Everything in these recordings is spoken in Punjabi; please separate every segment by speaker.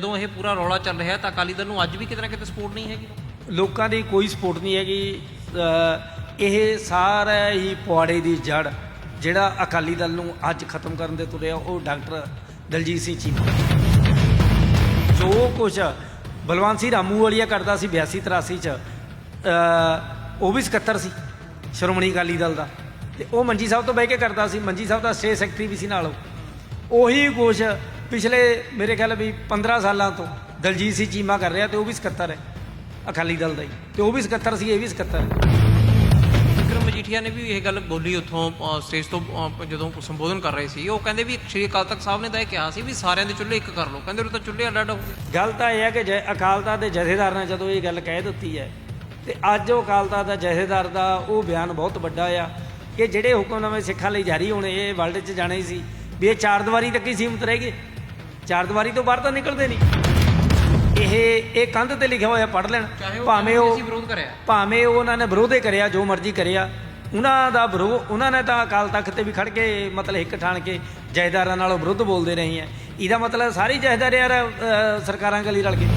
Speaker 1: ਜਦੋਂ ਇਹ ਪੂਰਾ ਰੌਲਾ ਚੱਲ ਰਿਹਾ ਤਾਂ ਅਕਾਲੀ ਦਲ ਨੂੰ ਅੱਜ ਵੀ ਕਿਤੇ ਨਾ ਕਿਤੇ ਸਪੋਰਟ ਨਹੀਂ ਹੈਗੀ।
Speaker 2: ਲੋਕਾਂ ਦੀ ਕੋਈ ਸਪੋਰਟ ਨਹੀਂ ਹੈਗੀ। ਅ, ਇਹ ਸਾਰਾ ਹੀ ਪੁਆੜੇ ਦੀ ਜੜ ਜਿਹੜਾ ਅਕਾਲੀ ਦਲ ਨੂੰ ਅੱਜ ਖਤਮ ਕਰਨ ਦੇ ਤੁਰਿਆ ਉਹ ਡਾਕਟਰ ਦਲਜੀਤ ਸਿੰਘ ਚੀਮਾ। ਜੋ ਕੁਝ ਬਲਵੰਤ ਸਿੰਘ ਰਾਮੂ ਵਾਲੀਆ ਕਰਦਾ ਸੀ 82 83 ਚ ਅ, ਉਹ ਵੀ ਸਕੱਤਰ ਸੀ ਸ਼੍ਰੋਮਣੀ ਅਕਾਲੀ ਦਲ ਦਾ। ਤੇ ਉਹ ਮੰਜੀ ਸਾਹਿਬ ਤੋਂ ਬਹਿ ਕੇ ਕਰਦਾ ਸੀ। ਮੰਜੀ ਸਾਹਿਬ ਦਾ ਸਟੇਟ ਸੈਕਟਰੀ ਵੀ ਸੀ ਨਾਲ ਉਹ। ਉਹੀ ਕੁਛ ਪਿਛਲੇ ਮੇਰੇ ਖਿਆਲ ਵੀ 15 ਸਾਲਾਂ ਤੋਂ ਦਲਜੀਤ ਸਿੰਘ ਚੀਮਾ ਕਰ ਰਿਹਾ ਤੇ ਉਹ ਵੀ ਸਕੱਤਰ ਹੈ ਅਕਾਲੀ ਦਲ ਦਾ ਹੀ। ਤੇ ਉਹ ਵੀ ਸਕੱਤਰ ਸੀ ਇਹ ਵੀ ਸਕੱਤਰ ਹੈ।
Speaker 1: ਵਿਕਰਮ ਮਜੀਠੀਆ ਨੇ ਵੀ ਇਹ ਗੱਲ ਬੋਲੀ ਉੱਥੋਂ ਸਟੇਜ ਤੋਂ ਜਦੋਂ ਸੰਬੋਧਨ ਕਰ ਰਹੇ ਸੀ ਉਹ ਕਹਿੰਦੇ ਵੀ ਸ਼੍ਰੀ ਅਕਾਲ ਤਖਤ ਸਾਹਿਬ ਨੇ ਤਾਂ ਇਹ ਕਿਹਾ ਸੀ ਵੀ ਸਾਰਿਆਂ ਦੇ ਚੁੱਲ੍ਹੇ ਇੱਕ ਕਰ ਲਓ। ਕਹਿੰਦੇ ਉਹ ਤਾਂ ਚੁੱਲ੍ਹੇ ਅੱਡ ਅੱਡ ਹੋ ਗਏ।
Speaker 2: ਗੱਲ ਤਾਂ ਇਹ ਹੈ ਕਿ ਜੈ ਅਕਾਲ ਤਖਤ ਦੇ ਜਥੇਦਾਰ ਨੇ ਜਦੋਂ ਇਹ ਗੱਲ ਕਹਿ ਦਿੱਤੀ ਹੈ ਤੇ ਅੱਜ ਉਹ ਅਕਾਲ ਤਖਤ ਦਾ ਜਥੇਦਾਰ ਦਾ ਉਹ ਬਿਆਨ ਬਹੁਤ ਵੱਡਾ ਆ ਕਿ ਜਿਹੜੇ ਹੁਕਮਨਾਮੇ ਸਿੱਖਾਂ ਲਈ ਜਾਰੀ ਹੋਣੇ ਇਹ ਵਰਲਡ 'ਚ ਜਾਣੇ ਸੀ ਵੀ ਇਹ ਚਾਰ ਦੀਵਾਰੀ ਤੱਕ ਹੀ ਸੀਮਤ ਰਹਿ ਗਏ। ਚਾਰ ਦੀਵਾਰੀ ਤੋਂ ਬਾਹਰ ਤਾਂ ਨਿਕਲਦੇ ਨਹੀਂ। ਇਹ ਇਹ ਕੰਧ ਤੇ ਲਿਖਿਆ ਹੋਇਆ ਪੜ੍ਹ ਲੈਣ। ਭਾਵੇਂ ਉਹ
Speaker 1: ਅਸੀਂ ਵਿਰੋਧ ਕਰਿਆ।
Speaker 2: ਭਾਵੇਂ ਉਹ ਉਹਨਾਂ ਨੇ ਵਿਰੋਧੇ ਕਰਿਆ ਜੋ ਮਰਜ਼ੀ ਕਰਿਆ। ਉਹਨਾਂ ਦਾ ਵਿਰੋਧ ਉਹਨਾਂ ਨੇ ਤਾਂ ਅਕਾਲ ਤਖਤ ਤੇ ਵੀ ਖੜ ਕੇ ਮਤਲਬ ਇੱਕ ਠਾਣ ਕੇ ਜਾਇਦਾਰਾਂ ਨਾਲੋਂ ਵਿਰੁੱਧ ਬੋਲਦੇ ਰਹੇ ਆ ਇਹਦਾ ਮਤਲਬ ਸਾਰੀ ਜਾਇਦਾਰ ਯਾਰ ਸਰਕਾਰਾਂ ਗਲੀ ਰਲ ਗਏ।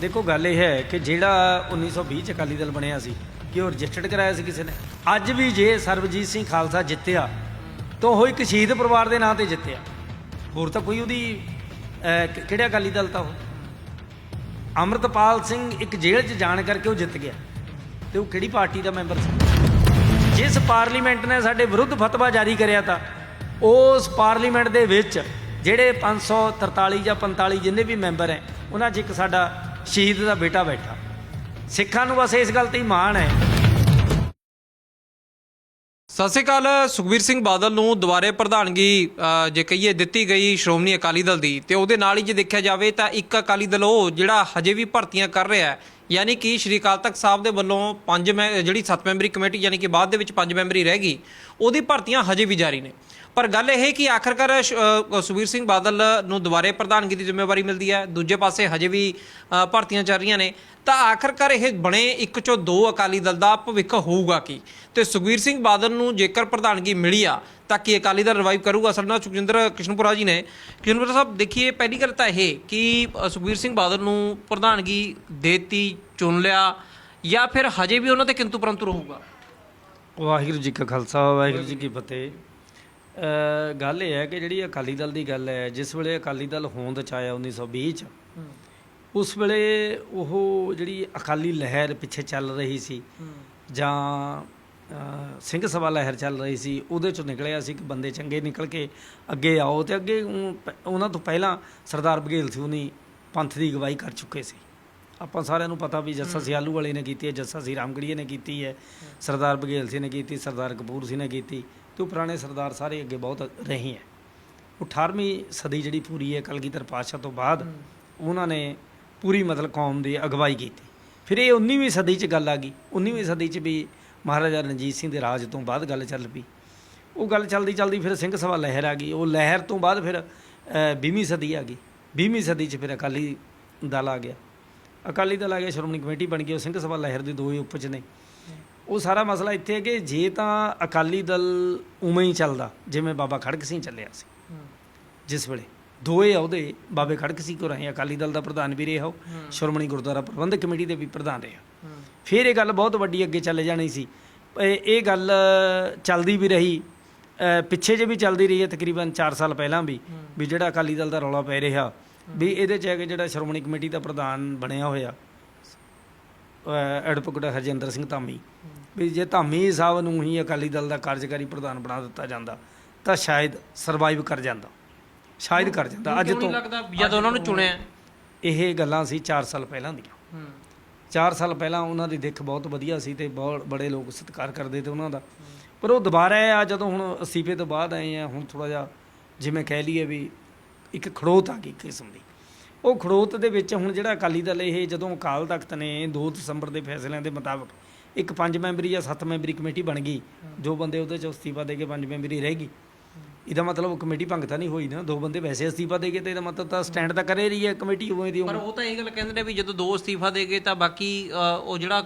Speaker 2: ਦੇਖੋ ਗੱਲ ਇਹ ਹੈ ਕਿ ਜਿਹੜਾ 1920 ਚ ਅਕਾਲੀ ਦਲ ਬਣਿਆ ਸੀ ਕਿ ਉਹ ਰਜਿਸਟਰਡ ਕਰਾਇਆ ਸੀ ਕਿਸੇ ਨੇ। ਅੱਜ ਵੀ ਜੇ ਸਰਬਜੀਤ ਸਿੰਘ ਖਾਲਸਾ ਜਿੱਤਿਆ ਤਾਂ ਉਹ ਇੱਕ ਸ਼ਹੀਦ ਪਰਿਵਾਰ ਦੇ ਨਾਂ ਤੇ ਜਿੱਤਿਆ। ਹੋਰ ਤਾਂ ਕੋਈ ਉਹਦੀ ਅ, ਕਿਹੜਾ ਅਕਾਲੀ ਦਲ ਤਾਂ ਉਹ? ਅਮਰਤਪਾਲ ਸਿੰਘ ਇੱਕ ਜੇਲ੍ਹ 'ਚ ਜਾਣ ਕਰਕੇ ਉਹ ਜਿੱਤ ਗਿਆ ਤੇ ਉਹ ਕਿਹੜੀ ਪਾਰਟੀ ਦਾ ਮੈਂਬਰ ਸੀ? ਜਿਸ ਪਾਰਲੀਮੈਂਟ ਨੇ ਸਾਡੇ ਵਿਰੁੱਧ ਫਤਵਾ ਜਾਰੀ ਕਰਿਆ ਤਾਂ ਉਸ ਪਾਰਲੀਮੈਂਟ ਦੇ ਵਿੱਚ ਜਿਹੜੇ 543 ਜਾਂ 45 ਜਿੰਨੇ ਵੀ ਮੈਂਬਰ ਹੈ ਉਹਨਾਂ 'ਚ ਇੱਕ ਸਾਡਾ ਸ਼ਹੀਦ ਦਾ ਬੇਟਾ ਬੈਠਾ। ਸਿੱਖਾਂ ਨੂੰ ਬਸ ਇਸ ਗੱਲ ਤੇ ਹੀ ਮਾਣ ਹੈ
Speaker 1: ਸਤਿ ਸ਼੍ਰੀ ਅਕਾਲ, ਸੁਖਬੀਰ ਸਿੰਘ ਬਾਦਲ ਨੂੰ ਦੁਬਾਰੇ ਪ੍ਰਧਾਨਗੀ ਜੇ ਕਹੀਏ ਦਿੱਤੀ ਗਈ ਸ਼੍ਰੋਮਣੀ ਅਕਾਲੀ ਦਲ ਦੀ ਤੇ ਉਹਦੇ ਨਾਲ ਹੀ ਜੇ ਦੇਖਿਆ ਜਾਵੇ ਤਾਂ ਇੱਕ ਅਕਾਲੀ ਦਲ ਉਹ ਜਿਹੜਾ ਹਜੇ ਵੀ ਭਰਤੀਆਂ ਕਰ ਰਿਹਾ ਹੈ, ਯਾਨੀ ਕਿ ਸ਼੍ਰੀ ਅਕਾਲ ਤਖਤ ਸਾਹਿਬ ਦੇ ਵੱਲੋਂ ਪੰਜ ਮੈਂ, ਜਿਹੜੀ 7 ਮੈਂਬਰੀ ਕਮੇਟੀ ਯਾਨੀ ਕਿ ਬਾਅਦ ਦੇ ਵਿੱਚ ਪੰਜ ਮੈਂਬਰੀ ਰਹਿ ਗਈ, ਉਹਦੀ ਭਰਤੀਆਂ ਹਜੇ ਵੀ ਜਾਰੀ ਨੇ। ਪਰ ਗੱਲ ਇਹ ਕਿ ਆਖਰਕਾਰ ਸ਼- ਸੁਖਬੀਰ ਸਿੰਘ ਬਾਦਲ ਨੂੰ ਦੁਬਾਰੇ ਪ੍ਰਧਾਨਗੀ ਦੀ ਜ਼ਿੰਮੇਵਾਰੀ ਮਿਲਦੀ ਹੈ। ਦੂਜੇ ਪਾਸੇ ਹਜੇ ਵੀ ਭਰਤੀਆਂ ਚੱਲ ਰਹੀਆਂ ਨੇ। ਤਾਂ ਆਖਰਕਾਰ ਇਹ ਬਣੇ ਇੱਕ ਚੋਂ ਦੋ ਅਕਾਲੀ ਦਲ ਦਾ ਭਵਿੱਖ ਹੋਊਗਾ ਕੀ? ਤੇ ਸੁਖਬੀਰ ਸਿੰਘ ਬਾਦਲ ਨੂੰ ਜੇਕਰ ਪ੍ਰਧਾਨਗੀ ਮਿਲੀ ਆ, ਤਾਂ ਕੀ ਅਕਾਲੀ ਦਲ ਰਿਵਾਈਵ ਕਰੂਗਾ? ਸਾਡੇ ਨਾਲ ਸੁਖਜਿੰਦਰ ਕਿਸ਼ਨਪੁਰਾ ਜੀ ਨੇ ਕਿਸ਼ਨਪੁਰਾ ਸਾਹਿਬ, ਦੇਖੀਏ, ਪਹਿਲੀ ਗੱਲ ਤਾਂ ਇਹ ਕਿ ਸੁਖਬੀਰ ਸਿੰਘ ਬਾਦਲ ਨੂੰ ਪ੍ਰਧਾਨਗੀ ਦੇਤੀ, ਚੁਣ ਲਿਆ, ਜਾਂ ਫਿਰ ਹਜੇ ਵੀ ਉਹਨਾਂ ਤੇ ਕਿੰਤੂ ਪਰੰਤੂ ਰਹੂਗਾ?
Speaker 2: ਵਾਹਿਗੁਰੂ ਜੀ ਕਾ ਖਾਲਸਾ, ਵਾਹਿਗੁਰੂ ਜੀ ਕੀ ਫਤਿਹ। ਗੱਲ ਇਹ ਹੈ ਕਿ ਜਿਹੜੀ ਅਕਾਲੀ ਦਲ ਦੀ ਗੱਲ ਹੈ ਜਿਸ ਵੇਲੇ ਅਕਾਲੀ ਦਲ ਹੋਂਦ ਚ ਆਇਆ 1920 ਚ ਉਸ ਵੇਲੇ ਉਹ ਜਿਹੜੀ ਅਕਾਲੀ ਲਹਿਰ ਪਿੱਛੇ ਚੱਲ ਰਹੀ ਸੀ ਜਾਂ ਸਿੰਘ ਸਭਾ ਲਹਿਰ ਚੱਲ ਰਹੀ ਸੀ ਉਹਦੇ ਚੋਂ ਨਿਕਲਿਆ ਸੀ ਕਿ ਬੰਦੇ ਚੰਗੇ ਨਿਕਲ ਕੇ ਅੱਗੇ ਆਓ ਤੇ ਅੱਗੇ ਉਹਨਾਂ ਤੋਂ ਪਹਿਲਾਂ ਸਰਦਾਰ ਬਘੇਲ ਸਿੰਘ ਨੇ ਪੰਥ ਦੀ ਅਗਵਾਈ ਕਰ ਚੁੱਕੇ ਸੀ। ਆਪਾਂ ਸਾਰਿਆਂ ਨੂੰ ਪਤਾ ਵੀ ਜੱਸਾ ਸਿਆਲੂ ਵਾਲੇ ਨੇ ਕੀਤੀ ਹੈ ਜੱਸਾ ਸੀ ਰਾਮਗੜੀਏ ਨੇ ਕੀਤੀ ਹੈ। ਸਰਦਾਰ ਬਘੇਲ ਸਿੰਘ ਨੇ ਕੀਤੀ ਸਰਦਾਰ ਕਪੂਰ ਸਿੰਘ ਨੇ ਕੀਤੀ। ਤੇ ਉਹ ਪੁਰਾਣੇ ਸਰਦਾਰ ਸਾਰੇ ਅੱਗੇ ਬਹੁਤ ਰਹੇ ਹੈ। 18ਵੀਂ ਸਦੀ ਜਿਹੜੀ ਪੂਰੀ ਹੈ ਕਲਗੀਧਰ ਪਾਤਸ਼ਾਹ ਤੋਂ ਬਾਅਦ ਉਹਨਾਂ ਨੇ ਪੂਰੀ ਮਤਲਬ ਕੌਮ ਦੀ ਅਗਵਾਈ ਕੀਤੀ। ਫਿਰ ਇਹ 19ਵੀਂ ਸਦੀ 'ਚ ਗੱਲ ਆ ਗਈ। 19ਵੀਂ ਸਦੀ 'ਚ ਵੀ ਮਹਾਰਾਜਾ ਰਣਜੀਤ ਸਿੰਘ ਦੇ ਰਾਜ ਤੋਂ ਬਾਅਦ ਗੱਲ ਚੱਲ ਪਈ। ਉਹ ਗੱਲ ਚੱਲਦੀ ਚੱਲਦੀ ਫਿਰ ਸਿੰਘ ਸਭਾ ਲਹਿਰ ਆ ਗਈ। ਉਹ ਲਹਿਰ ਤੋਂ ਬਾਅਦ ਫਿਰ 20ਵੀਂ ਸਦੀ ਆ ਗਈ। 20ਵੀਂ ਸਦੀ 'ਚ ਫਿਰ ਅਕਾਲੀ ਦਲ ਆ ਗਿਆ। ਅਕਾਲੀ ਦਲ ਆ ਗਿਆ ਸ਼੍ਰੋਮਣੀ ਕਮੇਟੀ ਬਣ ਗਈ। ਉਹ ਸਿੰਘ ਸਭਾ ਲਹਿਰ ਦੇ ਦੋ ਹੀ ਉਪਜ ਨੇ। ਉਹ ਸਾਰਾ ਮਸਲਾ ਇੱਥੇ ਹੈ ਕਿ ਜੇ ਤਾਂ ਅਕਾਲੀ ਦਲ ਉਵੇਂ ਹੀ ਚੱਲਦਾ ਜਿਵੇਂ ਬਾਬਾ ਖੜਕ ਸਿੰਘ ਚੱਲਿਆ ਸੀ। ਜਿਸ ਵੇਲੇ ਦੋਏ ਅਹੁਦੇ ਬਾਬੇ ਖੜਕ ਸਿੰਘ ਕੋ ਰਹੇ ਅਕਾਲੀ ਦਲ ਦਾ ਪ੍ਰਧਾਨ ਵੀ ਰਿਹਾ ਉਹ ਸ਼੍ਰੋਮਣੀ ਗੁਰਦੁਆਰਾ ਪ੍ਰਬੰਧਕ ਕਮੇਟੀ ਦੇ ਵੀ ਪ੍ਰਧਾਨ ਰਿਹਾ ਫਿਰ ਇਹ ਗੱਲ ਬਹੁਤ ਵੱਡੀ ਅੱਗੇ ਚੱਲ ਜਾਣੀ ਸੀ। ਇਹ ਗੱਲ ਚੱਲਦੀ ਵੀ ਰਹੀ ਪਿੱਛੇ ਜੇ ਵੀ ਚੱਲਦੀ ਰਹੀ ਹੈ ਤਕਰੀਬਨ 4 ਸਾਲ ਪਹਿਲਾਂ ਵੀ ਵੀ ਜਿਹੜਾ ਅਕਾਲੀ ਦਲ ਦਾ ਰੌਲਾ ਪੈ ਰਿਹਾ ਵੀ ਇਹਦੇ ਚ ਹੈ ਕਿ ਜਿਹੜਾ ਸ਼੍ਰੋਮਣੀ ਕਮੇਟੀ ਦਾ ਪ੍ਰਧਾਨ ਬਣਿਆ ਹੋਇਆ ਐਡਵੋਕੇਟ ਹਰਜਿੰਦਰ ਸਿੰਘ ਧਾਮੀ। ਵੀ ਜੇ ਧਾਮੀ ਸਾਹਿਬ ਨੂੰ ਹੀ ਅਕਾਲੀ ਦਲ ਦਾ ਕਾਰਜਕਾਰੀ ਪ੍ਰਧਾਨ ਬਣਾ ਦਿੱਤਾ ਜਾਂਦਾ ਤਾਂ ਸ਼ਾਇਦ ਸਰਵਾਈਵ ਕਰ ਜਾਂਦਾ। ਸ਼ਾਇਦ ਕਰ ਜਾਂਦਾ। ਅੱਜ ਤੋਂ
Speaker 1: ਲੱਗਦਾ ਜਦ ਉਹਨਾਂ ਨੂੰ ਚੁਣਿਆ।
Speaker 2: ਇਹ ਗੱਲਾਂ ਸੀ 4 ਸਾਲ ਪਹਿਲਾਂ ਦੀਆਂ। 4 ਸਾਲ ਪਹਿਲਾਂ ਉਹਨਾਂ ਦੀ ਦਿੱਖ ਬਹੁਤ ਵਧੀਆ ਸੀ ਤੇ ਬਹੁਤ ਬੜੇ ਲੋਕ ਸਤਿਕਾਰ ਕਰਦੇ ਤੇ ਉਹਨਾਂ ਦਾ। ਪਰ ਉਹ ਦੁਬਾਰਾ ਆ ਜਦੋਂ ਹੁਣ ਅਸਤੀਫੇ ਤੋਂ ਬਾਅਦ ਆਏ ਆ ਹੁਣ ਥੋੜਾ ਜਿਹਾ ਜਿਵੇਂ ਕਹਿ ਲਈਏ ਵੀ ਇੱਕ ਖੜੋਤ ਆ ਗਈ ਕਿਸਮ ਦੀ। ਉਹ ਖੜੋਤ ਦੇ ਵਿੱਚ ਹੁਣ ਜਿਹੜਾ ਅਕਾਲੀ ਦਲ ਇਹ ਜਦੋਂ ਅਕਾਲ ਤਖਤ ਨੇ 2 ਦਸੰਬਰ ਦੇ ਫੈਸਲਿਆਂ ਦੇ ਮੁਤਾਬਕ ਇੱਕ ਪੰਜ ਮੈਂਬਰੀ ਜਾਂ ਸੱਤ ਮੈਂਬਰੀ ਕਮੇਟੀ ਬਣ ਗਈ ਜੋ ਬੰਦੇ ਉਹਦੇ ਚ ਅਸਤੀਫਾ ਦੇ ਕੇ ਪੰਜ ਮੈਂਬਰੀ ਰਹਿ ਗਈ। ਇਹਦਾ ਮਤਲਬ ਉਹ ਕਮੇਟੀ ਭੰਗ ਤਾਂ ਨਹੀਂ ਹੋਈ ਨਾ ਦੋ ਬੰਦੇ ਵੈਸੇ ਅਸਤੀਫਾ ਦੇ ਗਏ ਤੇ ਇਹਦਾ ਮਤਲਬ ਤਾਂ ਸਟੈਂਡ ਤਾਂ ਕਰੇ ਰਹੀ ਹੈ ਕਮੇਟੀ ਉਵੇਂ ਦੀ
Speaker 1: ਪਰ ਉਹ ਤਾਂ ਇਹ ਗੱਲ ਕਹਿੰਦੇ ਨੇ ਵੀ ਜਦੋਂ ਦੋ ਅਸਤੀਫਾ ਦੇ ਗਏ ਤਾਂ ਬਾਕੀ ਉਹ ਜਿਹੜਾ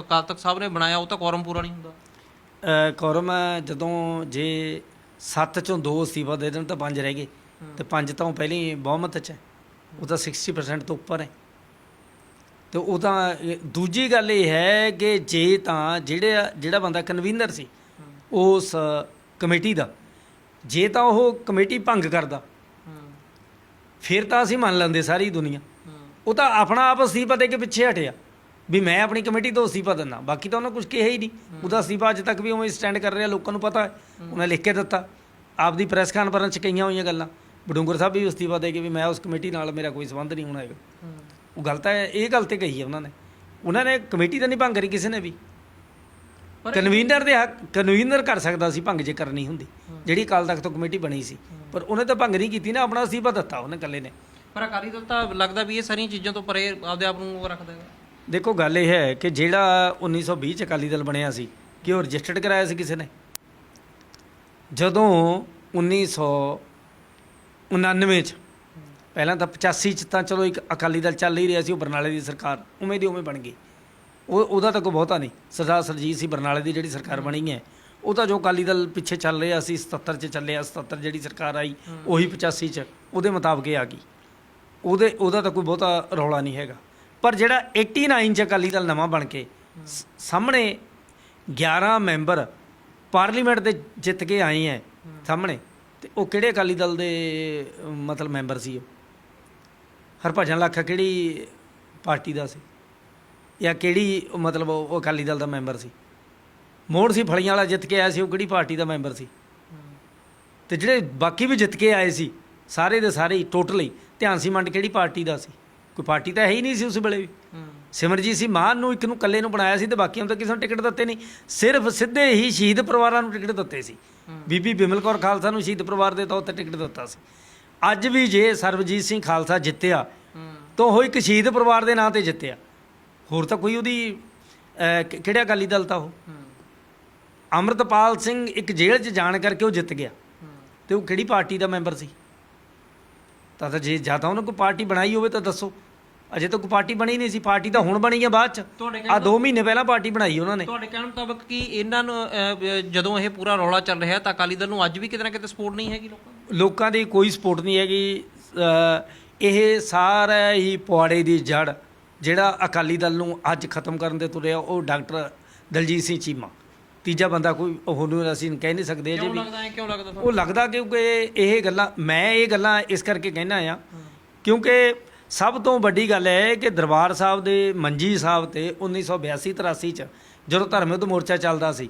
Speaker 1: ਅਕਾਲ ਤਖਤ ਸਾਹਿਬ ਨੇ ਬਣਾਇਆ ਉਹ ਤਾਂ ਕੁਆਰਮ ਪੂਰਾ ਨਹੀਂ ਹੁੰਦਾ।
Speaker 2: ਕੌਰਮ ਜਦੋਂ ਜੇ 7 ਚੋਂ 2 ਅਸਤੀਫਾ ਦੇ ਦੇਣ ਤਾਂ ਪੰਜ ਰਹਿ ਗਏ। ਤੇ ਪੰਜ ਤਾਂ ਪਹਿਲਾਂ ਹੀ ਬਹੁਮਤ ਚ ਹੈ। ਉਹ ਤਾਂ 60% ਤੋਂ ਉੱਪਰ ਹੈ। ਤੇ ਉਹ ਤਾਂ ਦੂਜੀ ਗੱਲ ਇਹ ਹੈ ਕਿ ਜੇ ਤਾਂ ਜਿਹੜੇ ਜਿਹੜਾ ਬੰਦਾ ਕਨਵੀਨਰ ਸੀ ਉਸ ਕਮੇਟੀ ਦਾ। ਜੇ ਤਾਂ ਉਹ ਕਮੇਟੀ ਭੰਗ ਕਰਦਾ ਫਿਰ ਤਾਂ ਅਸੀਂ ਮੰਨ ਲੈਂਦੇ ਸਾਰੀ ਦੁਨੀਆ। ਉਹ ਤਾਂ ਆਪਣਾ ਆਪ ਅਸਤੀਫਾ ਦੇ ਕੇ ਪਿੱਛੇ ਹਟਿਆ। ਵੀ ਮੈਂ ਆਪਣੀ ਕਮੇਟੀ ਤੋਂ ਅਸਤੀਫਾ ਦਿੰਦਾ ਬਾਕੀ ਤਾਂ ਉਹਨਾਂ ਕੁਝ ਕਿਹਾ ਹੀ ਨਹੀਂ। ਉਹਦਾ ਅਸਤੀਫਾ ਅੱਜ ਤੱਕ ਵੀ ਉਵੇਂ ਸਟੈਂਡ ਕਰ ਰਿਹਾ ਲੋਕਾਂ ਨੂੰ ਪਤਾ ਹੈ। ਉਹਨੇ ਲਿਖ ਕੇ ਦਿੱਤਾ। ਆਪਦੀ ਪ੍ਰੈਸ ਕਾਨਫਰੰਸ ਚ ਕਈਆਂ ਹੋਈਆਂ ਗੱਲਾਂ। ਬਡੂੰਗਰ ਸਾਹਿਬ ਵੀ ਅਸਤੀਫਾ ਦੇ ਕੇ ਵੀ ਮੈਂ ਉਸ ਕਮੇਟੀ ਨਾਲ ਮੇਰਾ ਕੋਈ ਸੰਬੰਧ ਨਹੀਂ ਹੋਣਾ ਹੈਗਾ। ਉਹ ਗਲਤ ਹੈ ਇਹ ਗੱਲ ਤੇ ਕਹੀ ਹੈ ਉਹਨਾਂ ਨੇ। ਉਹਨਾਂ ਨੇ ਕਮੇਟੀ ਤਾਂ ਨਹੀਂ ਭੰਗ ਕਰੀ ਕਿਸੇ ਨੇ ਵੀ। ਕਨਵੀਨਰ ਦੇ ਹੱਕ ਕਨਵੀਨਰ ਕਰ ਸਕਦਾ ਸੀ ਭੰਗ ਜੇ ਕਰਨੀ ਹੁੰਦੀ। ਜਿਹੜੀ ਅਕਾਲ ਤਖਤ ਤੋਂ ਕਮੇਟੀ ਬਣੀ ਸੀ। ਪਰ ਉਹਨੇ ਤਾਂ ਭੰਗ ਨਹੀਂ ਕੀਤੀ ਨਾ ਆਪਣਾ ਅਸਤੀਫਾ ਦਿੱਤਾ ਉਹਨੇ ਇਕੱਲੇ ਨੇ।
Speaker 1: ਪਰ ਅਕਾਲੀ ਦਲ ਤਾਂ ਲੱਗਦਾ ਵੀ ਇਹ ਸਾਰੀਆਂ ਚੀਜ਼ਾਂ ਤੋਂ ਪਰੇ ਆਪਦੇ ਆਪ ਨੂੰ ਰੱਖਦਾ ਹੈ
Speaker 2: ਦੇਖੋ ਗੱਲ ਇਹ ਹੈ ਕਿ ਜਿਹੜਾ 1920 ਚ ਅਕਾਲੀ ਦਲ ਬਣਿਆ ਸੀ ਕਿ ਉਹ ਰਜਿਸਟਰਡ ਕਰਾਇਆ ਸੀ ਕਿਸੇ ਨੇ? ਜਦੋਂ 1999 ਚ। ਪਹਿਲਾਂ ਤਾਂ 85 ਚ ਤਾਂ ਚਲੋ ਇੱਕ ਅਕਾਲੀ ਦਲ ਚੱਲ ਹੀ ਰਿਹਾ ਸੀ ਉਹ ਬਰਨਾਲੇ ਦੀ ਸਰਕਾਰ। ਉਵੇਂ ਦੀ ਉਵੇਂ ਬਣ ਗਈ। ਉਹ ਉਹਦਾ ਤਾਂ ਕੋਈ ਬਹੁਤਾ ਨਹੀਂ। ਸਰਦਾਰ ਸਰਜੀਤ ਸੀ ਬਰਨਾਲੇ ਦੀ ਜਿਹੜੀ ਸਰਕਾਰ ਬਣੀ ਹੈ ਉਹ ਤਾਂ ਜੋ ਅਕਾਲੀ ਦਲ ਪਿੱਛੇ ਚੱਲ ਰਿਹਾ ਸੀ 77 ਚ ਚੱਲਿਆ 77 ਜਿਹੜੀ ਸਰਕਾਰ ਆਈ ਉਹੀ 85 ਚ ਉਹਦੇ ਮੁਤਾਬਕ ਆ ਗਈ। ਉਹਦੇ ਉਹਦਾ ਤਾਂ ਕੋਈ ਬਹੁਤਾ ਰੌਲਾ ਨਹੀਂ ਹੈਗਾ। ਪਰ ਜਿਹੜਾ 89 ਚ ਅਕਾਲੀ ਦਲ ਨਵਾਂ ਬਣ ਕੇ ਸਾਹਮਣੇ 11 ਮੈਂਬਰ ਪਾਰਲੀਮੈਂਟ ਦੇ ਜਿੱਤ ਕੇ ਆਏ ਹੈ ਸਾਹਮਣੇ। ਤੇ ਉਹ ਕਿਹੜੇ ਅਕਾਲੀ ਦਲ ਦੇ ਮਤਲਬ ਮੈਂਬਰ ਸੀ ਉਹ? ਹਰਭਜਨ ਲਾਖਾ ਕਿਹੜੀ ਪਾਰਟੀ ਦਾ ਸੀ? ਜਾਂ ਕਿਹੜੀ ਮਤਲਬ ਉਹ ਅਕਾਲੀ ਦਲ ਦਾ ਮੈਂਬਰ ਸੀ? ਮੋਹਨ ਸੀ ਫਲੀਆਂ ਵਾਲਾ ਜਿੱਤ ਕੇ ਆਇਆ ਸੀ ਉਹ ਕਿਹੜੀ ਪਾਰਟੀ ਦਾ ਮੈਂਬਰ ਸੀ? ਤੇ ਜਿਹੜੇ ਬਾਕੀ ਵੀ ਜਿੱਤ ਕੇ ਆਏ ਸੀ ਸਾਰੇ ਦੇ ਸਾਰੇ ਟੋਟਲੀ ਧਿਆਨ ਸੀ ਮੰਡ ਕਿਹੜੀ ਪਾਰਟੀ ਦਾ ਸੀ? ਕੋਈ ਪਾਰਟੀ ਤਾਂ ਹੈ ਹੀ ਨਹੀਂ ਸੀ ਉਸ ਵੇਲੇ ਵੀ। ਸਿਮਰਜੀਤ ਸਿੰਘ ਮਾਨ ਨੂੰ ਇੱਕ ਨੂੰ ਇਕੱਲੇ ਨੂੰ ਬਣਾਇਆ ਸੀ ਤੇ ਬਾਕੀਆਂ ਨੂੰ ਤਾਂ ਕਿਸੇ ਨੂੰ ਟਿਕਟ ਦਿੱਤੇ ਨਹੀਂ। ਸਿਰਫ ਸਿੱਧੇ ਹੀ ਸ਼ਹੀਦ ਪਰਿਵਾਰਾਂ ਨੂੰ ਟਿਕਟ ਦਿੱਤੇ ਸੀ। ਬੀਬੀ ਬਿਮਲ ਕੌਰ ਖਾਲਸਾ ਨੂੰ ਸ਼ਹੀਦ ਪਰਿਵਾਰ ਦੇ ਤੌਰ ਤੇ ਟਿਕਟ ਦਿੱਤਾ ਸੀ। ਅੱਜ ਵੀ ਜੇ ਸਰਬਜੀਤ ਸਿੰਘ ਖਾਲਸਾ ਜਿੱਤਿਆ ਤਾਂ ਉਹ ਇੱਕ ਸ਼ਹੀਦ ਪਰਿਵਾਰ ਦੇ ਨਾਂ ਤੇ ਜਿੱਤਿਆ। ਹੋਰ ਤਾਂ ਕੋਈ ਉਹਦੀ ਅਹ, ਕਿਹੜਾ ਅਕਾਲੀ ਦਲ ਤਾਂ ਉਹ? ਅੰਮ੍ਰਿਤਪਾਲ ਸਿੰਘ ਇੱਕ ਜੇਲ੍ਹ 'ਚ ਜਾਣ ਕਰਕੇ ਉਹ ਜਿੱਤ ਗਿਆ। ਤੇ ਉਹ ਕਿਹੜੀ ਪਾਰਟੀ ਦਾ ਮੈਂਬਰ ਸੀ? ਤਾਂ ਤਾਂ ਜੇ ਜਾਂ ਤਾਂ ਉਹਨੇ ਕੋਈ ਪਾਰਟੀ ਬਣਾਈ ਹੋਵੇ ਤਾਂ ਦੱਸੋ। ਅਜੇ ਤਾਂ ਕੋਈ ਪਾਰਟੀ ਬਣੀ ਨਹੀਂ ਸੀ ਪਾਰਟੀ ਤਾਂ ਹੁਣ ਬਣੀ ਹੈ ਬਾਅਦ ਚ।
Speaker 1: ਤੁਹਾਡੇ
Speaker 2: ਆ 2 ਮਹੀਨੇ ਪਹਿਲਾਂ ਪਾਰਟੀ ਬਣਾਈ ਉਹਨਾਂ ਨੇ।
Speaker 1: ਤੁਹਾਡੇ ਕਹਿਣ ਮੁਤਾਬਕ ਕਿ ਇਹਨਾਂ ਨੂੰ ਅਹ, ਜਦੋਂ ਇਹ ਪੂਰਾ ਰੌਲਾ ਚੱਲ ਰਿਹਾ ਤਾਂ ਅਕਾਲੀ ਦਲ ਨੂੰ ਅੱਜ ਵੀ ਕਿਤੇ ਨਾ ਕਿਤੇ ਸਪੋਰਟ ਨਹੀਂ ਹੈਗੀ ਲੋਕਾਂ ਦੀ
Speaker 2: ਲੋਕਾਂ ਦੀ ਕੋਈ ਸਪੋਰਟ ਨਹੀਂ ਹੈਗੀ। ਅ, ਇਹ ਸਾਰਾ ਹੀ ਪੁਆੜੇ ਦੀ ਜੜ ਜਿਹੜਾ ਅਕਾਲੀ ਦਲ ਨੂੰ ਅੱਜ ਖਤਮ ਕਰਨ ਦੇ ਤੁਰਿਆ ਉਹ ਡਾਕਟਰ ਦਲਜੀਤ ਸਿੰਘ ਚੀਮਾ। ਤੀਜਾ ਬੰਦਾ ਕੋਈ ਉਹਨੂੰ ਅਸੀਂ ਕਹਿ ਨਹੀਂ ਸਕਦੇ ਅਜੇ
Speaker 1: ਕਿਉਂ
Speaker 2: ਵੀ।
Speaker 1: ਲੱਗਦਾ ਹੈ ਕਿਉਂ ਲੱਗਦਾ ਤੁਹਾਨੂੰ?
Speaker 2: ਉਹ ਲੱਗਦਾ ਕਿਉਂਕਿ ਇਹ ਗੱਲਾਂ ਮੈਂ ਇਹ ਗੱਲਾਂ ਇਸ ਕਰਕੇ ਕਹਿਣਾ ਆ ਕਿਉਂਕਿ ਸਭ ਤੋਂ ਵੱਡੀ ਗੱਲ ਹੈ ਕਿ ਦਰਬਾਰ ਸਾਹਿਬ ਦੇ ਮੰਜੀ ਸਾਹਿਬ ਤੇ 1982 83 ਚ ਜਦੋਂ ਧਰਮ ਯੁੱਧ ਮੋਰਚਾ ਚੱਲਦਾ ਸੀ,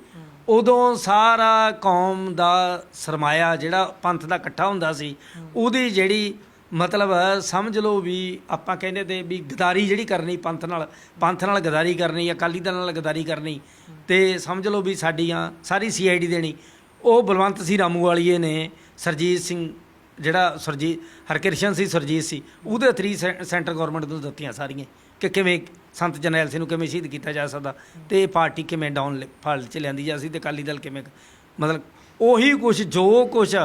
Speaker 2: ਉਦੋਂ ਸਾਰਾ ਕੌਮ ਦਾ ਸਰਮਾਇਆ ਜਿਹੜਾ ਪੰਥ ਦਾ ਇਕੱਠਾ ਹੁੰਦਾ ਸੀ, ਉਹਦੀ ਜਿਹੜੀ ਮਤਲਬ ਸਮਝ ਲਓ ਵੀ ਆਪਾਂ ਕਹਿੰਦੇ ਤੇ ਵੀ ਗਦਾਰੀ ਜਿਹੜੀ ਕਰਨੀ ਪੰਥ ਨਾਲ ਪੰਥ ਨਾਲ ਗਦਾਰੀ ਕਰਨੀ ਅਕਾਲੀ ਦਲ ਨਾਲ ਗਦਾਰੀ ਕਰਨੀ ਤੇ ਸਮਝ ਲਓ ਵੀ ਸਾਡੀਆਂ ਸਾਰੀ ਸੀਆਈਡੀ ਦੇਣੀ, ਉਹ ਬਲਵੰਤ ਸਿੰਘ ਰਾਮੂ ਵਾਲੀਏ ਨੇ, ਸਰਜੀਤ ਸਿੰਘ ਜਿਹੜਾ ਸਰਜੀਤ ਹਰਕਿਸ਼ਨ ਸੀ ਸਰਜੀਤ ਸੀ ਉਹਦੇ ਥਰੀ ਸੈਂਟਰ ਗਵਰਨਮੈਂਟ ਨੂੰ ਦਿੱਤੀਆਂ ਸਾਰੀਆਂ। ਕਿ ਕਿਵੇਂ ਸੰਤ ਜਰਨੈਲ ਸਿੰਘ ਨੂੰ ਕਿਵੇਂ ਸ਼ਹੀਦ ਕੀਤਾ ਜਾ ਸਕਦਾ ਤੇ ਇਹ ਪਾਰਟੀ ਕਿਵੇਂ ਡਾਊਨ ਫਾਲ ਚ ਲਿਆਂਦੀ ਜਾ ਸੀ ਤੇ ਅਕਾਲੀ ਦਲ ਕਿਵੇਂ ਮਤਲਬ ਉਹੀ ਕੁਝ ਜੋ ਕੁਝ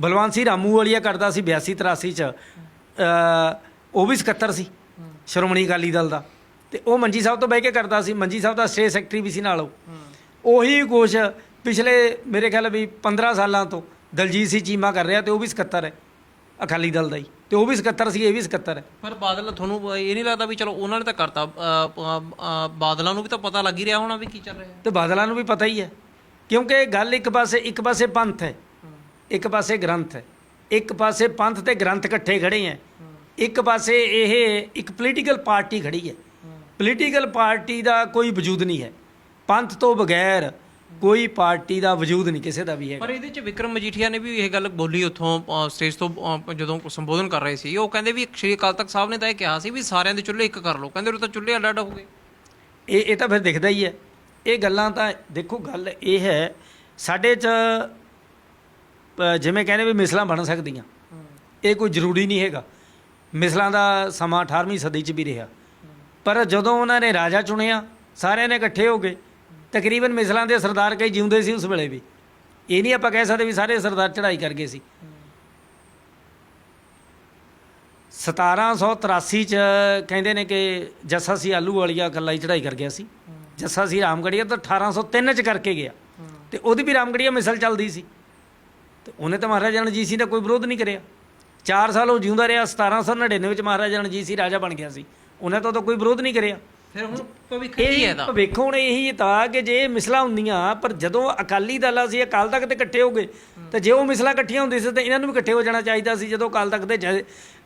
Speaker 2: ਬਲਵੰਤ ਸਿੰਘ ਰਾਮੂ ਵਾਲੀਆ ਕਰਦਾ ਸੀ 82 83 ਚ ਉਹ ਵੀ ਸਕੱਤਰ ਸੀ ਸ਼੍ਰੋਮਣੀ ਅਕਾਲੀ ਦਲ ਦਾ। ਤੇ ਉਹ ਮੰਜੀ ਸਾਹਿਬ ਤੋਂ ਬਹਿ ਕੇ ਕਰਦਾ ਸੀ ਮੰਜੀ ਸਾਹਿਬ ਦਾ ਸਟੇਟ ਸੈਕਟਰੀ ਵੀ ਸੀ ਨਾਲ ਉਹ। ਉਹੀ ਕੁਛ ਪਿਛਲੇ ਮੇਰੇ ਖਿਆਲ ਵੀ 15 ਸਾਲਾਂ ਤੋਂ ਦਲਜੀਤ ਸਿੰਘ ਚੀਮਾ ਕਰ ਰਿਹਾ ਤੇ ਉਹ ਵੀ ਸਕੱਤਰ ਹੈ ਅਕਾਲੀ ਦਲ ਦਾ ਹੀ। ਤੇ ਉਹ ਵੀ ਸਕੱਤਰ ਸੀ ਇਹ ਵੀ ਸਕੱਤਰ ਹੈ।
Speaker 1: ਪਰ ਬਾਦਲ ਤੁਹਾਨੂੰ ਇਹ ਨਹੀਂ ਲੱਗਦਾ ਵੀ ਚਲੋ ਉਹਨਾਂ ਨੇ ਤਾਂ ਕਰਤਾ ਬਾਦਲਾਂ ਨੂੰ ਵੀ ਤਾਂ ਪਤਾ ਲੱਗ ਹੀ ਰਿਹਾ ਹੋਣਾ ਵੀ ਕੀ ਚੱਲ ਰਿਹਾ
Speaker 2: ਤੇ ਬਾਦਲਾਂ ਨੂੰ ਵੀ ਪਤਾ ਹੀ ਹੈ ਕਿਉਂਕਿ ਗੱਲ ਇੱਕ ਪਾਸੇ ਇੱਕ ਪਾਸੇ ਪੰਥ ਹੈ ਇੱਕ ਪਾਸੇ ਗ੍ਰੰਥ ਹੈ। ਇੱਕ ਪਾਸੇ ਪੰਥ ਤੇ ਗ੍ਰੰਥ ਇਕੱਠੇ ਖੜੇ ਹੈ। ਇੱਕ ਪਾਸੇ ਇਹ ਇੱਕ ਪੋਲੀਟੀਕਲ ਪਾਰਟੀ ਖੜੀ ਹੈ। ਪੋਲੀਟੀਕਲ ਪਾਰਟੀ ਦਾ ਕੋਈ ਵਜੂਦ ਨਹੀਂ ਹੈ। ਪੰਥ ਤੋਂ ਬਗੈਰ ਕੋਈ ਪਾਰਟੀ ਦਾ ਵਜੂਦ ਨਹੀਂ ਕਿਸੇ ਦਾ ਵੀ ਹੈ
Speaker 1: ਪਰ ਇਹਦੇ ਚ ਵਿਕਰਮ ਮਜੀਠੀਆ ਨੇ ਵੀ ਇਹ ਗੱਲ ਬੋਲੀ ਉੱਥੋਂ ਸਟੇਜ ਤੋਂ ਜਦੋਂ ਸੰਬੋਧਨ ਕਰ ਰਹੇ ਸੀ ਉਹ ਕਹਿੰਦੇ ਵੀ ਸ਼੍ਰੀ ਅਕਾਲ ਤਖਤ ਸਾਹਿਬ ਨੇ ਤਾਂ ਇਹ ਕਿਹਾ ਸੀ ਵੀ ਸਾਰਿਆਂ ਦੇ ਚੁੱਲ੍ਹੇ ਇੱਕ ਕਰ ਲਓ ਕਹਿੰਦੇ ਉਹ ਤਾਂ ਚੁੱਲ੍ਹੇ ਅੱਡ ਅੱਡ ਹੋ ਗਏ।
Speaker 2: ਇਹ ਇਹ ਤਾਂ ਫਿਰ ਦਿਖਦਾ ਹੀ ਹੈ। ਇਹ ਗੱਲਾਂ ਤਾਂ ਦੇਖੋ ਗੱਲ ਇਹ ਹੈ ਸਾਡੇ 'ਚ ਅ, ਜਿਵੇਂ ਕਹਿੰਦੇ ਵੀ ਮਿਸਲਾਂ ਬਣ ਸਕਦੀਆਂ। ਇਹ ਕੋਈ ਜ਼ਰੂਰੀ ਨਹੀਂ ਹੈਗਾ। ਮਿਸਲਾਂ ਦਾ ਸਮਾਂ 18ਵੀਂ ਸਦੀ 'ਚ ਵੀ ਰਿਹਾ। ਪਰ ਜਦੋਂ ਉਹਨਾਂ ਨੇ ਰਾਜਾ ਚੁਣਿਆ ਸਾਰਿਆਂ ਨੇ ਇਕੱਠੇ ਹੋ ਗਏ। ਤਕਰੀਬਨ ਮਿਸਲਾਂ ਦੇ ਸਰਦਾਰ ਕਈ ਜਿਉਂਦੇ ਸੀ ਉਸ ਵੇਲੇ ਵੀ। ਇਹ ਨਹੀਂ ਆਪਾਂ ਕਹਿ ਸਕਦੇ ਵੀ ਸਾਰੇ ਸਰਦਾਰ ਚੜ੍ਹਾਈ ਕਰ ਗਏ ਸੀ। 1783 ਚ ਕਹਿੰਦੇ ਨੇ ਕਿ ਜੱਸਾ ਸੀ ਆਲੂ ਵਾਲੀਆ ਇਕੱਲਾ ਹੀ ਚੜ੍ਹਾਈ ਕਰ ਗਿਆ ਸੀ। ਜੱਸਾ ਸੀ ਰਾਮਗੜੀਆ ਤਾਂ 1803 ਚ ਕਰਕੇ ਗਿਆ। ਤੇ ਉਹਦੀ ਵੀ ਰਾਮਗੜੀਆ ਮਿਸਲ ਚੱਲਦੀ ਸੀ। ਤੇ ਉਹਨੇ ਤਾਂ ਮਹਾਰਾਜਾ ਰਣਜੀਤ ਸਿੰਘ ਦਾ ਕੋਈ ਵਿਰੋਧ ਨਹੀਂ ਕਰਿਆ। 4 ਸਾਲ ਉਹ ਜਿਉਂਦਾ ਰਿਹਾ 1799 ਵਿੱਚ ਮਹਾਰਾਜਾ ਰਣਜੀਤ ਸਿੰਘ ਰਾਜਾ ਬਣ ਗਿਆ ਸੀ। ਉਹਨੇ ਤਾਂ ਉਹਦਾ ਕੋਈ ਵਿਰੋਧ ਨਹੀਂ ਕਰਿਆ।
Speaker 1: ਫਿਰ ਹੁਣ ਭਵਿੱਖ ਕੀ ਹੈ
Speaker 2: ਇਹ
Speaker 1: ਇਹਦਾ
Speaker 2: ਭਵਿੱਖ ਹੁਣ ਇਹੀ ਤਾਂ ਕਿ ਜੇ ਮਿਸਲਾਂ ਹੁੰਦੀਆਂ ਪਰ ਜਦੋਂ ਅਕਾਲੀ ਦਲ ਅਸੀਂ ਅਕਾਲ ਤਖਤ ਤੇ ਇਕੱਠੇ ਹੋ ਗਏ ਤੇ ਜੇ ਉਹ ਮਿਸਲਾਂ ਇਕੱਠੀਆਂ ਹੁੰਦੀ ਸੀ ਤਾਂ ਇਹਨਾਂ ਨੂੰ ਵੀ ਇਕੱਠੇ ਹੋ ਜਾਣਾ ਚਾਹੀਦਾ ਸੀ ਜਦੋਂ ਅਕਾਲ ਤਖਤ ਦੇ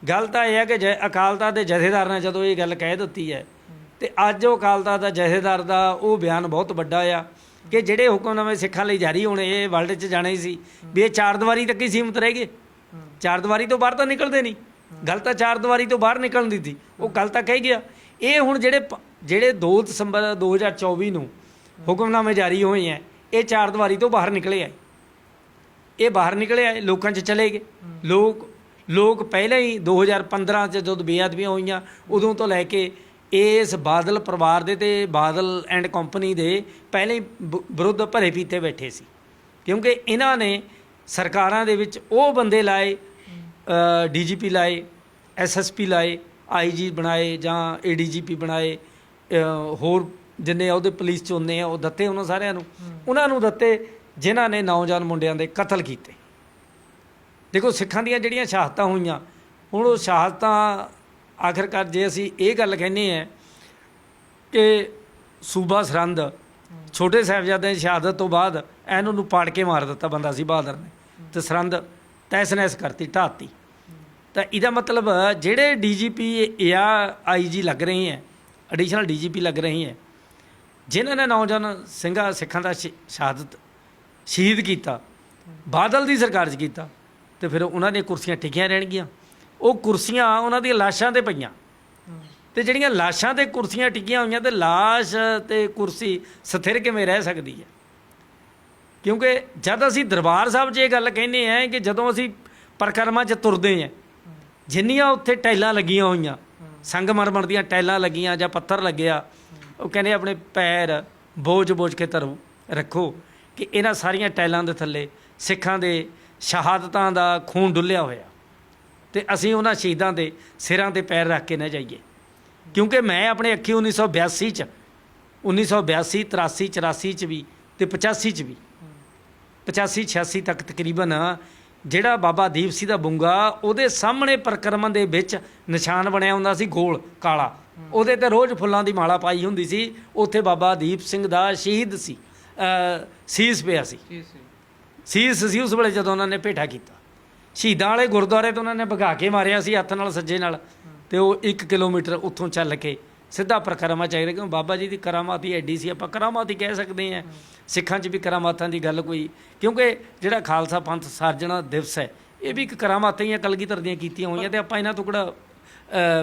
Speaker 2: ਗੱਲ ਤਾਂ ਇਹ ਹੈ ਕਿ ਜੈ ਅਕਾਲ ਤਖਤ ਦੇ ਜਥੇਦਾਰ ਨੇ ਜਦੋਂ ਇਹ ਗੱਲ ਕਹਿ ਦਿੱਤੀ ਹੈ ਤੇ ਅੱਜ ਉਹ ਅਕਾਲ ਤਖਤ ਦਾ ਜਥੇਦਾਰ ਦਾ ਉਹ ਬਿਆਨ ਬਹੁਤ ਵੱਡਾ ਆ ਕਿ ਜਿਹੜੇ ਹੁਕਮਨਾਮੇ ਸਿੱਖਾਂ ਲਈ ਜਾਰੀ ਹੋਣੇ ਇਹ ਵਰਲਡ 'ਚ ਜਾਣੇ ਸੀ ਵੀ ਇਹ ਚਾਰ ਦੀਵਾਰੀ ਤੱਕ ਹੀ ਸੀਮਤ ਰਹਿ ਗਏ। ਚਾਰ ਦੀਵਾਰੀ ਤੋਂ ਬਾਹਰ ਤਾਂ ਨਿਕਲਦੇ ਨਹੀਂ। ਗੱਲ ਤਾਂ ਚਾਰ ਦੀਵਾਰੀ ਤੋਂ ਬਾਹਰ ਨਿਕਲਣ ਦੀ ਸੀ ਉਹ ਗੱਲ ਤਾਂ ਕਹਿ ਗਿਆ। ਇਹ ਹੁਣ ਜਿਹੜੇ ਜਿਹੜੇ 2 ਦਸੰਬਰ 2024 ਨੂੰ ਹੁਕਮਨਾਮੇ ਜਾਰੀ ਹੋਏ ਹੈ ਇਹ ਚਾਰ ਦੀਵਾਰੀ ਤੋਂ ਬਾਹਰ ਨਿਕਲੇ ਆਏ ਇਹ ਬਾਹਰ ਨਿਕਲੇ ਆਏ ਲੋਕਾਂ 'ਚ ਚਲੇ ਗਏ। ਲੋਕ ਲੋਕ ਪਹਿਲਾਂ ਹੀ 2015 ਚ ਜਦੋਂ ਬੇਅਦਬੀਆਂ ਹੋਈਆਂ, ਉਦੋਂ ਤੋਂ ਲੈ ਕੇ ਇਸ ਬਾਦਲ ਪਰਿਵਾਰ ਦੇ ਤੇ ਬਾਦਲ ਐਂਡ ਕੰਪਨੀ ਦੇ ਪਹਿਲੇ ਹੀ ਬ- ਵਿਰੁੱਧ ਭਰੇ ਪੀਤੇ ਬੈਠੇ ਸੀ। ਕਿਉਂਕਿ ਇਹਨਾਂ ਨੇ ਸਰਕਾਰਾਂ ਦੇ ਵਿੱਚ ਉਹ ਬੰਦੇ ਲਾਏ ਡੀਜੀਪੀ ਲਾਏ ਐਸਐਸਪੀ ਲਾਏ ਆਈਜੀ ਬਣਾਏ ਜਾਂ ਏਡੀਜੀਪੀ ਬਣਾਏ ਹੋਰ ਜਿੰਨੇ ਉਹਦੇ ਪੁਲਿਸ ਚ ਹੁੰਦੇ ਆ, ਉਹ ਦਿੱਤੇ ਉਹਨਾਂ ਸਾਰਿਆਂ ਨੂੰ। ਉਹਨਾਂ ਨੂੰ ਦਿੱਤੇ, ਜਿਨ੍ਹਾਂ ਨੇ ਨੌਜਵਾਨ ਮੁੰਡਿਆਂ ਦੇ ਕਤਲ ਕੀਤੇ। ਦੇਖੋ, ਸਿੱਖਾਂ ਦੀਆਂ ਜਿਹੜੀਆਂ ਸ਼ਹਾਦਤਾਂ ਹੋਈਆਂ, ਹੁਣ ਉਹ ਸ਼ਹਾਦਤਾਂ, ਆਖਰਕਾਰ ਜੇ ਅਸੀਂ ਇਹ ਗੱਲ ਕਹਿੰਦੇ ਆ ਕਿ ਸੂਬਾ ਸਰੰਦ ਛੋਟੇ ਸਾਹਿਬਜ਼ਾਦਿਆਂ ਦੀ ਸ਼ਹਾਦਤ ਤੋਂ ਬਾਅਦ ਇਹਨੂੰ ਨੂੰ ਪਾੜ ਕੇ ਮਾਰ ਦਿੱਤਾ ਬੰਦਾ ਸੀ, ਬਹਾਦਰ ਨੇ। ਤੇ ਸਰੰਦ ਤਹਿਸ ਨਹਿਸ ਕਰਤੀ ਢਾਤੀ ਤਾਂ ਇਹਦਾ ਮਤਲਬ, ਜਿਹੜੇ ਡੀਜੀਪੀ ਜਾਂ ਆਈਜੀ ਲੱਗ ਰਹੇ ਹੈ ਐਡੀਸ਼ਨਲ ਡੀਜੀਪੀ ਲੱਗ ਰਹੇ ਹੈ। ਜਿਨ੍ਹਾਂ ਨੇ ਨੌਜਵਾਨ ਸਿੰਘਾਂ, ਸਿੱਖਾਂ ਦਾ ਸ਼ਹਾਦਤ ਸ਼ਹੀਦ ਕੀਤਾ, ਬਾਦਲ ਦੀ ਸਰਕਾਰ 'ਚ ਕੀਤਾ, ਤੇ ਫਿਰ ਉਹਨਾਂ ਦੀਆਂ ਕੁਰਸੀਆਂ ਟਿਕੀਆਂ ਰਹਿਣਗੀਆਂ। ਉਹ ਕੁਰਸੀਆਂ ਉਹਨਾਂ ਦੀਆਂ ਲਾਸ਼ਾਂ ਤੇ ਪਈਆਂ। ਤੇ ਜਿਹੜੀਆਂ ਲਾਸ਼ਾਂ ਤੇ ਕੁਰਸੀਆਂ ਟਿਕੀਆਂ ਹੋਈਆਂ ਤੇ ਲਾਸ਼ ਤੇ ਕੁਰਸੀ ਸਥਿਰ ਕਿਵੇਂ ਰਹਿ ਸਕਦੀ ਹੈ? ਕਿਉਂਕਿ ਜਦ ਅਸੀਂ ਦਰਬਾਰ ਸਾਹਿਬ 'ਚ ਇਹ ਗੱਲ ਕਹਿੰਦੇ ਆ ਕਿ ਜਦੋਂ ਅਸੀਂ ਪਰਕਰਮਾਂ 'ਚ ਤੁਰਦੇ ਆ ਜਿੰਨੀਆਂ ਉੱਥੇ ਟੈਲਾਂ ਲੱਗੀਆਂ ਹੋਈਆਂ ਸੰਗਮਰਮਰ ਦੀਆਂ ਟੈਲਾਂ ਲੱਗੀਆਂ ਜਾਂ ਪੱਥਰ ਲੱਗਿਆ, ਉਹ ਕਹਿੰਦੇ ਆਪਣੇ ਪੈਰ ਬੋਝ-ਬੋਝ ਕੇ ਧਰੋ, ਰੱਖੋ ਕਿ ਇਹਨਾਂ ਸਾਰੀਆਂ ਟੈਲਾਂ ਦੇ ਥੱਲੇ ਸਿੱਖਾਂ ਦੇ ਸ਼ਹਾਦਤਾਂ ਦਾ ਖੂਨ ਡੁੱਲਿਆ ਹੋਇਆ। ਤੇ ਅਸੀਂ ਉਹਨਾਂ ਸ਼ਹੀਦਾਂ ਦੇ ਸਿਰਾਂ ਤੇ ਪੈਰ ਰੱਖ ਕੇ ਨਾ ਜਾਈਏ। ਕਿਉਂਕਿ ਮੈਂ ਆਪਣੇ ਅੱਖੀ 1982 ਚ 1982 83 84 ਚ ਵੀ ਤੇ 85 ਚ ਵੀ 85 86 ਤੱਕ ਤਕਰੀਬਨ ਜਿਹੜਾ ਬਾਬਾ ਦੀਪ ਸਿੰਘ ਦਾ ਬੁੰਗਾ ਉਹਦੇ ਸਾਹਮਣੇ ਪਰਕਰਮਾਂ ਦੇ ਵਿੱਚ ਨਿਸ਼ਾਨ ਬਣਿਆ ਹੁੰਦਾ ਸੀ ਗੋਲ ਕਾਲਾ। ਉਹਦੇ ਤੇ ਰੋਜ਼ ਫੁੱਲਾਂ ਦੀ ਮਾਲਾ ਪਾਈ ਹੁੰਦੀ ਸੀ। ਉੱਥੇ ਬਾਬਾ ਦੀਪ ਸਿੰਘ ਦਾ ਸ਼ਹੀਦ ਸੀ। ਸੀਸ ਪਿਆ ਸੀ। ਸੀਸ ਸੀ। ਉਸ ਵੇਲੇ ਜਦੋਂ ਉਹਨਾਂ ਨੇ ਭੇਟਾ ਕੀਤਾ। ਸ਼ਹੀਦਾਂ ਵਾਲੇ ਗੁਰਦੁਆਰੇ ਤੋਂ ਉਹਨਾਂ ਨੇ ਭਗਾ ਕੇ ਮਾਰਿਆ ਸੀ ਹੱਥ ਨਾਲ ਸੱਜੇ ਨਾਲ। ਤੇ ਉਹ 1 ਕਿਲੋਮੀਟਰ ਉੱਥੋਂ ਚੱਲ ਕੇ ਸਿੱਧਾ ਪ੍ਰਕਰਮਾ ਚਾਹੀਦਾ ਕਿਉਂ ਬਾਬਾ ਜੀ ਦੀ ਕਰਾਮਾਤ ਹੀ ਐਡੀ ਸੀ ਆਪਾਂ ਕਰਾਮਾਤ ਹੀ ਕਹਿ ਸਕਦੇ ਹਾਂ। ਸਿੱਖਾਂ 'ਚ ਵੀ ਕਰਾਮਾਤਾਂ ਦੀ ਗੱਲ ਕੋਈ ਕਿਉਂਕਿ ਜਿਹੜਾ ਖਾਲਸਾ ਪੰਥ ਸਾਜਣਾ ਦਿਵਸ ਹੈ ਇਹ ਵੀ ਇੱਕ ਕਰਾਮਾਤਾਂ ਹੀ ਆ ਕਲਗੀਧਰ ਦੀਆਂ ਕੀਤੀਆਂ ਹੋਈਆਂ ਤੇ ਆਪਾਂ ਇਹਨਾਂ ਤੋਂ ਕਿਹੜਾ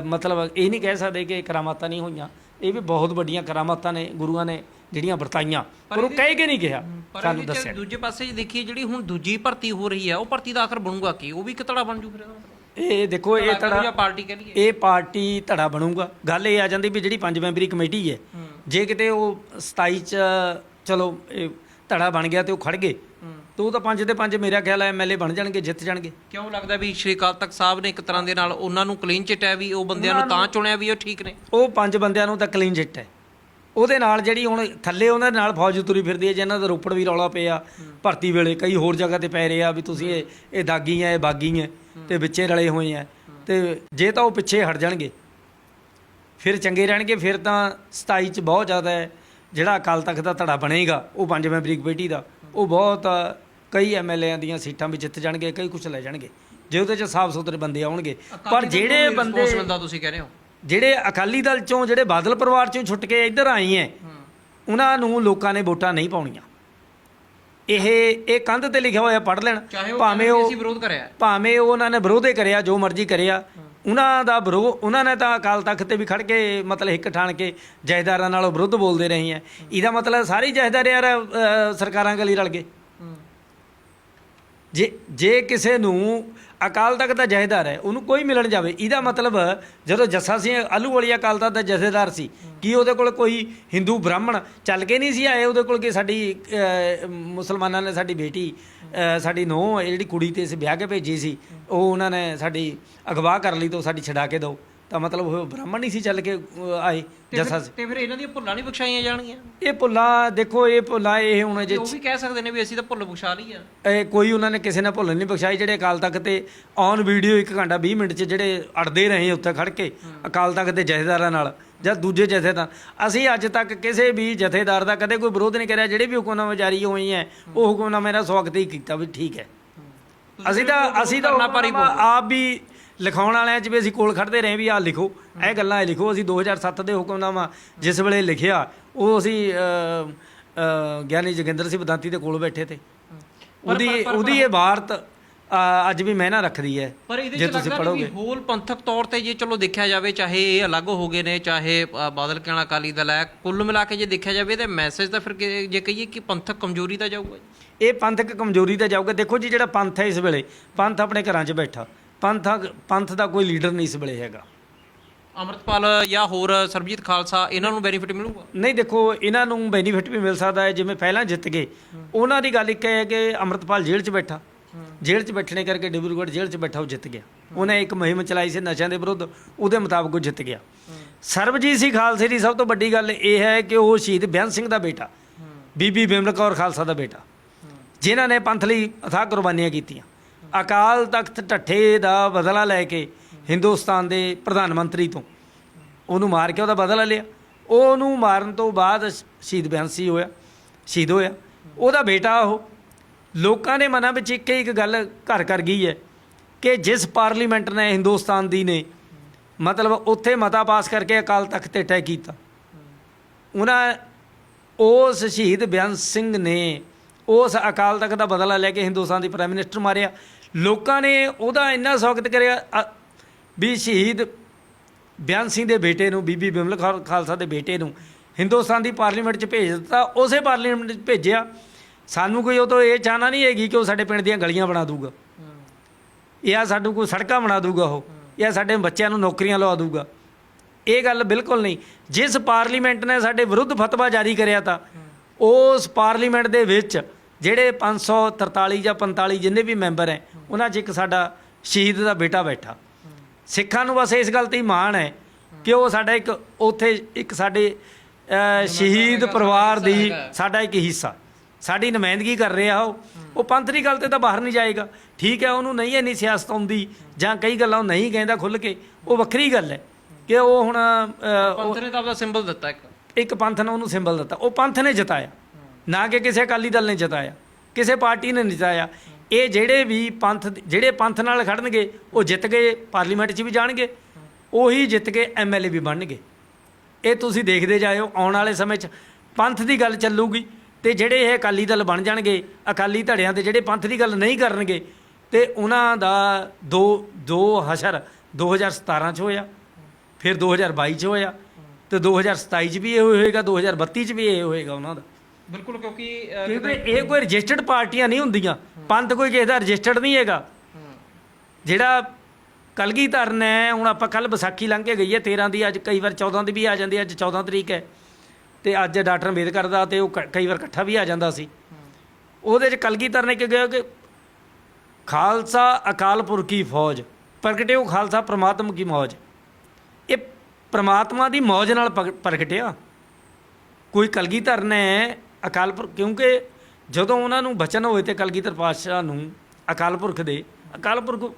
Speaker 2: ਮਤਲਬ ਇਹ ਨਹੀਂ ਕਹਿ ਸਕਦੇ ਕਿ ਕਰਾਮਾਤਾਂ ਨਹੀਂ ਹੋਈਆਂ। ਇਹ ਵੀ ਬਹੁਤ ਵੱਡੀਆਂ ਕਰਾਮਾਤਾਂ ਨੇ ਗੁਰੂਆਂ ਨੇ ਜਿਹੜੀਆਂ ਵਰਤਾਈਆਂ ਪਰ ਉਹ ਕਹਿ ਕੇ ਨਹੀਂ ਕਿਹਾ
Speaker 1: ਪਰ
Speaker 2: ਸਾਨੂੰ ਦੱਸਿਆ
Speaker 1: ਦੂਜੇ ਪਾਸੇ ਜੇ ਦੇਖੀਏ ਜਿਹੜੀ ਹੁਣ ਦੂਜੀ ਭਰਤੀ ਹੋ ਰਹੀ ਹੈ ਉਹ ਭਰਤੀ ਦਾ ਆਖਰ ਬਣੂਗਾ ਕੀ? ਉਹ ਵੀ ਕਿਤੜਾ ਬਣ ਜੂ ਫਿਰ ਇਹਦਾ ਮਤਲਬ।
Speaker 2: ਇਹ ਦੇਖੋ ਇਹ
Speaker 1: ਧੜਾ ਜਾਂ ਪਾਰਟੀ ਕਹਿ ਲਈਏ।
Speaker 2: ਇਹ ਪਾਰਟੀ ਧੜਾ ਬਣੂਗਾ। ਗੱਲ ਇਹ ਆ ਜਾਂਦੀ ਵੀ ਜਿਹੜੀ ਪੰਜ ਮੈਂਬਰੀ ਕਮੇਟੀ ਹੈ ਜੇ ਕਿਤੇ ਉਹ 27 ਚ ਚਲੋ ਇਹ ਧੜਾ ਬਣ ਗਿਆ ਤੇ ਉਹ ਖੜ ਗਏ ਤੇ ਤਾਂ ਪੰਜ ਦੇ ਪੰਜ ਮੇਰਾ ਖਿਆਲ ਹੈ ਐਮਐਲਏ ਬਣ ਜਾਣਗੇ ਜਿੱਤ ਜਾਣਗੇ।
Speaker 1: ਕਿਉਂ ਲੱਗਦਾ ਵੀ ਸ਼੍ਰੀ ਅਕਾਲ ਤਖਤ ਸਾਹਿਬ ਨੇ ਇੱਕ ਤਰ੍ਹਾਂ ਦੇ ਨਾਲ ਉਹਨਾਂ ਨੂੰ ਕਲੀਨ ਚਿੱਟ ਹੈ ਵੀ ਉਹ ਬੰਦਿਆਂ ਨੂੰ ਤਾਂ ਚੁਣਿਆ ਵੀ ਉਹ ਠੀਕ ਨੇ?
Speaker 2: ਉਹ ਪੰਜ ਬੰਦਿਆਂ ਨੂੰ ਤਾਂ ਕਲੀਨ ਚਿੱਟ ਹੈ। ਉਹਦੇ ਨਾਲ ਜਿਹੜੀ ਹੁਣ ਥੱਲੇ ਉਹਨਾਂ ਦੇ ਨਾਲ ਫੌਜ ਤੁਰੀ ਫਿਰਦੀ ਹੈ ਜਿਹਨਾਂ ਦਾ ਰੋਪੜ ਵੀ ਰੌਲਾ ਪਿਆ ਭਰਤੀ ਵੇਲੇ ਕਈ ਹੋਰ ਜਗ੍ਹਾ ਤੇ ਪੈ ਰਹੇ ਆ ਵੀ ਤੁਸੀਂ ਇਹ ਇਹ ਦਾਗੀ ਆ ਇਹ ਬਾਗੀ ਆ। ਤੇ ਵਿੱਚੇ ਰਲੇ ਹੋਏ ਆ। ਤੇ ਜੇ ਤਾਂ ਉਹ ਪਿੱਛੇ ਹਟ ਜਾਣਗੇ ਫਿਰ ਚੰਗੇ ਰਹਿਣਗੇ ਫਿਰ ਤਾਂ 27 ਚ ਬਹੁਤ ਜ਼ਿਆਦਾ ਹੈ। ਜਿਹੜਾ ਅਕਾਲ ਤਖਤ ਦਾ ਧੜਾ ਬਣੇਗਾ ਉਹ ਪੰਜ ਮੈਂਬਰੀ ਕਮੇਟੀ ਦਾ ਉਹ ਬਹੁਤ ਕਈ ਐਮਐਲਏਆਂ ਦੀਆਂ ਸੀਟਾਂ ਵੀ ਜਿੱਤ ਜਾਣਗੇ ਕਈ ਕੁਝ ਲੈ ਜਾਣਗੇ। ਜੇ ਉਹਦੇ ਚ ਸਾਫ਼ ਸੁਥਰੇ ਬੰਦੇ ਆਉਣਗੇ ਪਰ ਜਿਹੜੇ ਬੰਦੇ
Speaker 1: ਮਿਲਦਾ ਤੁਸੀਂ ਕਹਿ ਰਹੇ ਹੋ?
Speaker 2: ਜਿਹੜੇ ਅਕਾਲੀ ਦਲ ਚੋਂ ਜਿਹੜੇ ਬਾਦਲ ਪਰਿਵਾਰ ਚੋਂ ਛੁੱਟ ਕੇ ਇੱਧਰ ਆਏ ਐ ਉਹਨਾਂ ਨੂੰ ਲੋਕਾਂ ਨੇ ਵੋਟਾਂ ਨਹੀਂ ਪਾਉਣੀਆਂ। ਇਹ ਇਹ ਕੰਧ ਤੇ ਲਿਖਿਆ ਹੋਇਆ ਪੜ੍ਹ ਲੈਣ। ਭਾਵੇਂ ਉਹ
Speaker 1: ਅਸੀਂ ਵਿਰੋਧ ਕਰਿਆ। ਹੈ।
Speaker 2: ਭਾਵੇਂ ਉਹ ਉਹਨਾਂ ਨੇ ਵਿਰੋਧੇ ਕਰਿਆ ਜੋ ਮਰਜ਼ੀ ਕਰਿਆ। ਉਹਨਾਂ ਦਾ ਵਿਰੋ ਉਹਨਾਂ ਨੇ ਤਾਂ ਅਕਾਲ ਤਖਤ ਤੇ ਵੀ ਖੜ ਕੇ ਮਤਲਬ ਹਿੱਕ ਠਾਣ ਕੇ ਜਾਇਦਾਰਾਂ ਨਾਲ ਵਿਰੁੱਧ ਬੋਲਦੇ ਰਹੇ ਆ ਇਹਦਾ ਮਤਲਬ ਸਾਰੇ ਜਾਇਦਾਰ ਯਾਰ ਸਰਕਾਰਾਂ ਗਲੀ ਰਲ ਗਏ। ਜੇ ਜੇ ਕਿਸੇ ਨੂੰ ਅਕਾਲ ਤਖਤ ਦਾ ਜਥੇਦਾਰ ਹੈ, ਉਹਨੂੰ ਕੋਈ ਮਿਲਣ ਜਾਵੇ। ਇਹਦਾ ਮਤਲਬ ਜਦੋਂ ਜੱਸਾ ਸਿੰਘ ਆਲੂ ਵਾਲੀ ਅਕਾਲ ਤਖਤ ਦਾ ਜਥੇਦਾਰ ਸੀ, ਕੀ ਉਹਦੇ ਕੋਲ ਕੋਈ ਹਿੰਦੂ ਬ੍ਰਾਹਮਣ ਚੱਲ ਕੇ ਨਹੀਂ ਸੀ ਆਏ? ਉਹਦੇ ਕੋਲ ਕਿ ਸਾਡੀ ਮੁਸਲਮਾਨਾਂ ਨੇ ਸਾਡੀ ਬੇਟੀ ਸਾਡੀ ਨੂੰਹ ਜਿਹੜੀ ਕੁੜੀ ਤੇ ਅਸੀਂ ਵਿਆਹ ਕੇ ਭੇਜੀ ਸੀ, ਉਹ ਉਹਨਾਂ ਨੇ ਸਾਡੀ ਅਗਵਾ ਕਰ ਲਈ ਤਾਂ ਸਾਡੀ ਛਡਾ ਕੇ ਦਿਓ ਤਾਂ ਮਤਲਬ ਉਹ ਬ੍ਰਾਹਮਣ ਨਹੀਂ ਸੀ ਚੱਲ ਕੇ ਅਹ, ਆਏ ਜੱਸਾ ਸੀ।
Speaker 1: ਤੇ ਫਿਰ ਇਹਨਾਂ ਦੀਆਂ ਭੁੱਲਾਂ ਨਹੀਂ ਬਖਸ਼ਾਈਆਂ ਜਾਣਗੀਆਂ?
Speaker 2: ਇਹ ਭੁੱਲਾਂ ਦੇਖੋ ਇਹ ਭੁੱਲਾਂ ਇਹ ਹੁਣ
Speaker 1: ਤੇ
Speaker 2: ਜੇ
Speaker 1: ਉਹ ਵੀ ਕਹਿ ਸਕਦੇ ਨੇ ਵੀ ਅਸੀਂ ਤਾਂ ਭੁੱਲ ਬਖਸ਼ਾ ਲਈ ਆ।
Speaker 2: ਇਹ ਕੋਈ ਉਹਨਾਂ ਨੇ ਕਿਸੇ ਨੇ ਭੁੱਲ ਨਹੀਂ ਬਖਸ਼ਾਈ ਜਿਹੜੇ ਅਕਾਲ ਤਖਤ ਤੇ ਔਨ ਵੀਡੀਓ 1 ਘੰਟਾ 20 ਮਿੰਟ 'ਚ ਜਿਹੜੇ ਅੜਦੇ ਰਹੇ ਉੱਥੇ ਖੜ ਕੇ ਅਕਾਲ ਤਖਤ ਦੇ ਜਥੇਦਾਰਾਂ ਨਾਲ ਜਾਂ ਦੂਜੇ ਜਥੇਦਾਰ। ਅਸੀਂ ਅੱਜ ਤੱਕ ਕਿਸੇ ਵੀ ਜਥੇਦਾਰ ਦਾ ਕਦੇ ਕੋਈ ਵਿਰੋਧ ਨਹੀਂ ਕਰਿਆ ਜਿਹੜੇ ਵੀ ਹੁਕਮਨਾਮੇ ਜਾਰੀ ਹੋਏ ਹੈ। ਉਹ ਹੁਕਮਨਾਮੇ ਦਾ ਸਵਾਗਤ ਹੀ ਕੀਤਾ ਵੀ ਠੀਕ ਹੈ ਅਸੀਂ ਤਾਂ ਅਸੀਂ ਤਾਂ ਹੁਕਮਨਾਮਾ ਆਪ ਵੀ ਲਿਖਾਉਣ ਵਾਲਿਆਂ 'ਚ ਵੀ ਅਸੀਂ ਕੋਲ ਖੜਦੇ ਰਹੇ ਵੀ ਆਹ ਲਿਖੋ ਇਹ ਗੱਲਾਂ ਇਹ ਲਿਖੋ ਅਸੀਂ 2007 ਦੇ ਹੁਕਮਨਾਮਾ ਜਿਸ ਵੇਲੇ ਲਿਖਿਆ ਉਹ ਅਸੀਂ ਅ, ਅ, ਗਿਆਨੀ ਜੋਗਿੰਦਰ ਸਿੰਘ ਬਦਾਂਤੀ ਦੇ ਕੋਲ ਬੈਠੇ ਤੇ। ਉਹਦੀ ਉਹਦੀ ਇਹ ਵਾਰਤ ਅ, ਅੱਜ ਵੀ ਮਹਿਨਾ ਰੱਖਦੀ ਹੈ
Speaker 1: ਪਰ ਇਹਦੇ
Speaker 2: ਜੇ
Speaker 1: ਚ ਲੱਗਦਾ ਵੀ ਹੋਲ ਪੰਥਕ ਤੌਰ ਤੇ ਜੇ ਚਲੋ ਦੇਖਿਆ ਜਾਵੇ ਚਾਹੇ ਇਹ ਅਲੱਗ ਹੋ ਗਏ ਨੇ ਚਾਹੇ ਅ, ਬਾਦਲ ਕਿਆਣਾ ਅਕਾਲੀ ਦਲ ਹੈ ਕੁੱਲ ਮਿਲਾ ਕੇ ਜੇ ਦੇਖਿਆ ਜਾਵੇ ਤੇ ਮੈਸੇਜ ਤਾਂ ਫਿਰ ਕਿ- ਜੇ ਕਹੀਏ ਕਿ ਪੰਥਕ ਕਮਜ਼ੋਰੀ ਤਾਂ ਜਾਊਗਾ ਜੀ।
Speaker 2: ਇਹ ਪੰਥਕ ਕਮਜ਼ੋਰੀ ਤੇ ਜਾਊਗਾ। ਦੇਖੋ ਜੀ ਜਿਹੜਾ ਪੰਥ ਹੈ ਇਸ ਵੇਲੇ ਪੰਥ ਆਪਣੇ ਘਰਾਂ 'ਚ ਬੈਠਾ। ਪੰਥ ਪੰਥ ਦਾ ਕੋਈ ਲੀਡਰ ਨਹੀਂ ਇਸ ਵੇਲੇ ਹੈਗਾ।
Speaker 1: ਅੰਮ੍ਰਿਤਪਾਲ ਜਾਂ ਹੋਰ ਸਰਬਜੀਤ ਖਾਲਸਾ ਇਹਨਾਂ ਨੂੰ ਬੈਨੀਫਿਟ ਮਿਲੂਗਾ?
Speaker 2: ਨਹੀਂ ਦੇਖੋ ਇਹਨਾਂ ਨੂੰ ਬੈਨੀਫਿਟ ਵੀ ਮਿਲ ਸਕਦਾ ਹੈ ਜਿਵੇਂ ਪਹਿਲਾਂ ਜਿੱਤ ਗਏ। ਉਹਨਾਂ ਦੀ ਗੱਲ ਇੱਕ ਹੈ ਕਿ ਅੰਮ੍ਰਿਤਪਾਲ ਜੇਲ੍ਹ 'ਚ ਬੈਠਾ। ਜੇਲ੍ਹ 'ਚ ਬੈਠਣੇ ਕਰਕੇ ਡਿਬਰੂਗੜ੍ਹ ਜੇਲ੍ਹ 'ਚ ਬੈਠਾ ਉਹ ਜਿੱਤ ਗਿਆ। ਉਹਨੇ ਇੱਕ ਮੁਹਿੰਮ ਚਲਾਈ ਸੀ ਨਸ਼ਿਆਂ ਦੇ ਵਿਰੁੱਧ ਉਹਦੇ ਮੁਤਾਬਕ ਉਹ ਜਿੱਤ ਗਿਆ। ਸਰਬਜੀਤ ਸਿੰਘ ਖਾਲਸੇ ਦੀ ਸਭ ਤੋਂ ਵੱਡੀ ਗੱਲ ਇਹ ਹੈ ਕਿ ਉਹ ਸ਼ਹੀਦ ਬਿਆਨ ਸਿੰਘ ਦਾ ਬੇਟਾ ਬੀਬੀ ਬਿਮਲ ਕੌਰ ਖਾਲਸਾ ਦਾ ਬੇਟਾ। ਜਿਨ੍ਹਾਂ ਨੇ ਪੰਥ ਲਈ ਅਥਾਹ ਕੁਰਬਾਨੀਆਂ ਕੀਤੀਆਂ। ਅਕਾਲ ਤਖਤ ਢੱਠੇ ਦਾ ਬਦਲਾ ਲੈ ਕੇ ਹਿੰਦੁਸਤਾਨ ਦੇ ਪ੍ਰਧਾਨ ਮੰਤਰੀ ਤੋਂ ਉਹਨੂੰ ਮਾਰ ਕੇ ਉਹਦਾ ਬਦਲਾ ਲਿਆ। ਉਹਨੂੰ ਮਾਰਨ ਤੋਂ ਬਾਅਦ ਸ਼- ਸ਼ਹੀਦ ਬਿਆੰਸੀ ਹੋਇਆ, ਸ਼ਹੀਦ ਹੋਇਆ। ਉਹਦਾ ਬੇਟਾ ਉਹ। ਲੋਕਾਂ ਦੇ ਮਨਾਂ ਵਿੱਚ ਇੱਕ ਇੱਕ ਗੱਲ ਘਰ ਕਰ ਗਈ ਹੈ ਕਿ ਜਿਸ ਪਾਰਲੀਮੈਂਟ ਨੇ ਹਿੰਦੁਸਤਾਨ ਦੀ ਨੇ, ਮਤਲਬ ਉੱਥੇ ਮਤਾ ਪਾਸ ਕਰਕੇ ਅਕਾਲ ਤਖਤ ਤੇ ਤੈਅ ਕੀਤਾ। ਉਹਨਾਂ ਉਸ ਸ਼ਹੀਦ ਬਿਆਨ ਸਿੰਘ ਨੇ ਉਸ ਅਕਾਲ ਤਖਤ ਦਾ ਬਦਲਾ ਲੈ ਕੇ ਹਿੰਦੁਸਤਾਨ ਦੀ ਪ੍ਰਾਈਮ ਮਿਨਿਸਟਰ ਮਾਰਿਆ। ਲੋਕਾਂ ਨੇ ਉਹਦਾ ਇੰਨਾ ਸਵਾਗਤ ਕਰਿਆ ਵੀ ਸ਼ਹੀਦ ਬਿਆਨ ਸਿੰਘ ਦੇ ਬੇਟੇ ਨੂੰ ਬੀਬੀ ਬਿਮਲ ਖਾਲਸਾ ਦੇ ਬੇਟੇ ਨੂੰ ਹਿੰਦੁਸਤਾਨ ਦੀ ਪਾਰਲੀਮੈਂਟ 'ਚ ਭੇਜ ਦਿੱਤਾ ਉਸੇ ਪਾਰਲੀਮੈਂਟ 'ਚ ਭੇਜਿਆ। ਸਾਨੂੰ ਕੋਈ ਉਹ ਤੋਂ ਇਹ ਚਾਹਨਾ ਨਹੀਂ ਹੈਗੀ ਕਿ ਉਹ ਸਾਡੇ ਪਿੰਡ ਦੀਆਂ ਗਲੀਆਂ ਬਣਾ ਦੂਗਾ। ਜਾਂ ਸਾਨੂੰ ਕੋਈ ਸੜਕਾਂ ਬਣਾ ਦੂਗਾ ਉਹ ਜਾਂ ਸਾਡੇ ਬੱਚਿਆਂ ਨੂੰ ਨੌਕਰੀਆਂ ਲਵਾ ਦੂਗਾ। ਇਹ ਗੱਲ ਬਿਲਕੁਲ ਨਹੀਂ। ਜਿਸ ਪਾਰਲੀਮੈਂਟ ਨੇ ਸਾਡੇ ਵਿਰੁੱਧ ਫਤਵਾ ਜਾਰੀ ਕਰਿਆ ਤਾਂ ਉਸ ਪਾਰਲੀਮੈਂਟ ਦੇ ਵਿੱਚ ਜਿਹੜੇ 543 ਜਾਂ 45 ਜਿੰਨੇ ਵੀ ਮੈਂਬਰ ਹੈ ਉਹਨਾਂ 'ਚ ਇੱਕ ਸਾਡਾ ਸ਼ਹੀਦ ਦਾ ਬੇਟਾ ਬੈਠਾ। ਸਿੱਖਾਂ ਨੂੰ ਬਸ ਇਸ ਗੱਲ ਤੇ ਹੀ ਮਾਣ ਹੈ ਕਿ ਉਹ ਸਾਡਾ ਇੱਕ ਉੱਥੇ ਇੱਕ ਸਾਡੇ ਸ਼ਹੀਦ ਪਰਿਵਾਰ ਦੀ ਸਾਡਾ ਇੱਕ ਹਿੱਸਾ। ਸਾਡੀ ਨੁਮਾਇੰਦਗੀ ਕਰ ਰਿਹਾ ਉਹ। ਉਹ ਪੰਥ ਦੀ ਗੱਲ ਤੇ ਤਾਂ ਬਾਹਰ ਨਹੀਂ ਜਾਏਗਾ। ਠੀਕ ਹੈ ਉਹਨੂੰ ਨਹੀਂ ਇੰਨੀ ਸਿਆਸਤ ਆਉਂਦੀ ਜਾਂ ਕਈ ਗੱਲਾਂ ਉਹ ਨਹੀਂ ਕਹਿੰਦਾ ਖੁੱਲ ਕੇ ਉਹ ਵੱਖਰੀ ਗੱਲ ਹੈ ਕਿ ਉਹ ਹੁਣ
Speaker 1: ਪੰਥ ਨੇ ਤਾਂ ਆਪਦਾ ਸਿੰਬਲ ਦਿੱਤਾ ਇੱਕ।
Speaker 2: ਇੱਕ ਪੰਥ ਨੇ ਉਹਨੂੰ ਸਿੰਬਲ ਦਿੱਤਾ। ਉਹ ਪੰਥ ਨੇ ਜਿਤਾਇਆ। ਨਾ ਕਿ ਕਿਸੇ ਅਕਾਲੀ ਦਲ ਨੇ ਜਿਤਾਇਆ, ਕਿਸੇ ਪਾਰਟੀ ਨੇ ਨਹੀਂ ਜਿਤਾਇਆ। ਇਹ ਜਿਹੜੇ ਵੀ ਪੰਥ ਜਿਹੜੇ ਪੰਥ ਨਾਲ ਖੜਨਗੇ, ਉਹ ਜਿੱਤ ਕੇ ਪਾਰਲੀਮੈਂਟ 'ਚ ਵੀ ਜਾਣਗੇ, ਉਹੀ ਜਿੱਤ ਕੇ ਐਮਐਲਏ ਵੀ ਬਣਨਗੇ। ਇਹ ਤੁਸੀਂ ਦੇਖਦੇ ਜਾਇਓ ਆਉਣ ਵਾਲੇ ਸਮੇਂ 'ਚ। ਪੰਥ ਦੀ ਗੱਲ ਚੱਲੂਗੀ ਤੇ ਜਿਹੜੇ ਇਹ ਅਕਾਲੀ ਦਲ ਬਣ ਜਾਣਗੇ, ਅਕਾਲੀ ਧੜਿਆਂ ਤੇ ਜਿਹੜੇ ਪੰਥ ਦੀ ਗੱਲ ਨਹੀਂ ਕਰਨਗੇ, ਤੇ ਉਹਨਾਂ ਦਾ ਦੋ ਦੋ ਹਸ਼ਰ 2017 'ਚ ਹੋਇਆ, ਫਿਰ 2022 'ਚ ਹੋਇਆ ਤੇ 2027 'ਚ ਵੀ ਇਹ ਹੋਏਗਾ 2032 'ਚ ਵੀ ਇਹ ਹੋਏਗਾ ਉਹਨਾਂ ਦਾ।
Speaker 1: ਬਿਲਕੁਲ ਕਿਉਂਕਿ
Speaker 2: ਕਿਉਂਕਿ ਇਹ ਕੋਈ ਰਜਿਸਟਰਡ ਪਾਰਟੀਆਂ ਨਹੀਂ ਹੁੰਦੀਆਂ। ਪੰਥ ਕੋਈ ਕਿਸੇ ਦਾ ਰਜਿਸਟਰਡ ਨਹੀਂ ਹੈਗਾ। ਜਿਹੜਾ ਕਲਗੀਧਰ ਨੇ ਹੁਣ ਆਪਾਂ ਕੱਲ ਵਿਸਾਖੀ ਲੰਘ ਕੇ ਗਈ ਹੈ 13 ਦੀ ਅੱਜ ਕਈ ਵਾਰ 14 ਦੀ ਵੀ ਆ ਜਾਂਦੀ ਹੈ ਅੱਜ 14 ਤਰੀਕ ਹੈ। ਤੇ ਅੱਜ ਡਾਕਟਰ ਅੰਬੇਦਕਰ ਦਾ ਤੇ ਉਹ ਕ- ਕਈ ਵਾਰ ਇਕੱਠਾ ਵੀ ਆ ਜਾਂਦਾ ਸੀ। ਉਹਦੇ ਚ ਕਲਗੀਧਰ ਨੇ ਕਿ ਗਿਆ ਕਿ ਖਾਲਸਾ ਅਕਾਲ ਪੁਰਖ ਕੀ ਫੌਜ ਪ੍ਰਗਟਿਓ ਖਾਲਸਾ ਪ੍ਰਮਾਤਮ ਕੀ ਮੌਜ। ਇਹ ਪ੍ਰਮਾਤਮਾ ਦੀ ਮੌਜ ਨਾਲ ਪਗ- ਪ੍ਰਗਟਿਆ। ਕੋਈ ਕਲਗੀਧਰ ਨੇ ਅਕਾਲ ਪੁਰਖ ਕਿਉਂਕਿ ਜਦੋਂ ਉਹਨਾਂ ਨੂੰ ਬਚਨ ਹੋਏ ਤੇ ਕਲਗੀਧਰ ਪਾਤਸ਼ਾਹ ਨੂੰ ਅਕਾਲ ਪੁਰਖ ਦੇ, ਅਕਾਲ ਪੁਰਖ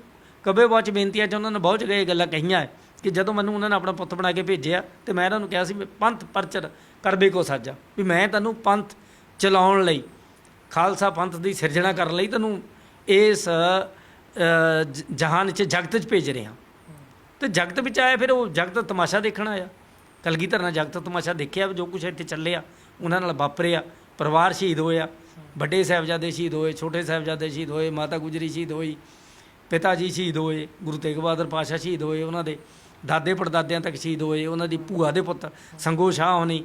Speaker 2: ਕਬੇ ਬਾਚ ਬੇਨਤੀਆਂ ਚ ਉਹਨਾਂ ਨੇ ਬਹੁਤ ਜਗ੍ਹਾ ਇਹ ਗੱਲਾਂ ਕਹੀਆਂ ਕਿ ਜਦੋਂ ਮੈਨੂੰ ਉਹਨਾਂ ਨੇ ਆਪਣਾ ਪੁੱਤ ਬਣਾ ਕੇ ਭੇਜਿਆ ਤੇ ਮੈਂ ਇਹਨਾਂ ਨੂੰ ਕਿਹਾ ਸੀ ਵੀ ਪੰਥ ਪਰਚਰ ਕਰਬੇ ਕੋ ਸਾਜਾ, ਵੀ ਮੈਂ ਤੈਨੂੰ ਪੰਥ ਚਲਾਉਣ ਲਈ, ਖਾਲਸਾ ਪੰਥ ਦੀ ਸਿਰਜਣਾ ਕਰਨ ਲਈ ਤੈਨੂੰ ਇਸ ਜਹਾਨ 'ਚ, ਜਗਤ 'ਚ ਭੇਜ ਰਿਹਾ। ਤੇ ਜਗਤ ਵਿੱਚ ਆਇਆ, ਫਿਰ ਉਹ ਜਗਤ ਤਮਾਸ਼ਾ ਦੇਖਣ ਆਇਆ। ਕਲਗੀਧਰ ਨੇ ਜਗਤ ਤਮਾਸ਼ਾ ਦੇਖਿਆ ਵੀ ਜੋ ਕੁਛ ਇੱਥੇ ਚੱਲਿਆ। ਉਹਨਾਂ ਨਾਲ ਵਾਪਰਿਆ ਪਰਿਵਾਰ ਸ਼ਹੀਦ ਹੋਇਆ। ਵੱਡੇ ਸਾਹਿਬਜ਼ਾਦੇ ਸ਼ਹੀਦ ਹੋਏ ਛੋਟੇ ਸਾਹਿਬਜ਼ਾਦੇ ਸ਼ਹੀਦ ਹੋਏ ਮਾਤਾ ਗੁਜਰੀ ਸ਼ਹੀਦ ਹੋਈ ਪਿਤਾ ਜੀ ਸ਼ਹੀਦ ਹੋਏ ਗੁਰੂ ਤੇਗ ਬਹਾਦਰ ਪਾਸ਼ਾ ਸ਼ਹੀਦ ਹੋਏ ਉਹਨਾਂ ਦੇ ਦਾਦੇ ਪੜਦਾਦਿਆਂ ਤੱਕ ਸ਼ਹੀਦ ਹੋਏ ਉਹਨਾਂ ਦੀ ਭੂਆ ਦੇ ਪੁੱਤ ਸੰਗੋ ਸ਼ਾਹ ਹੋਣੀ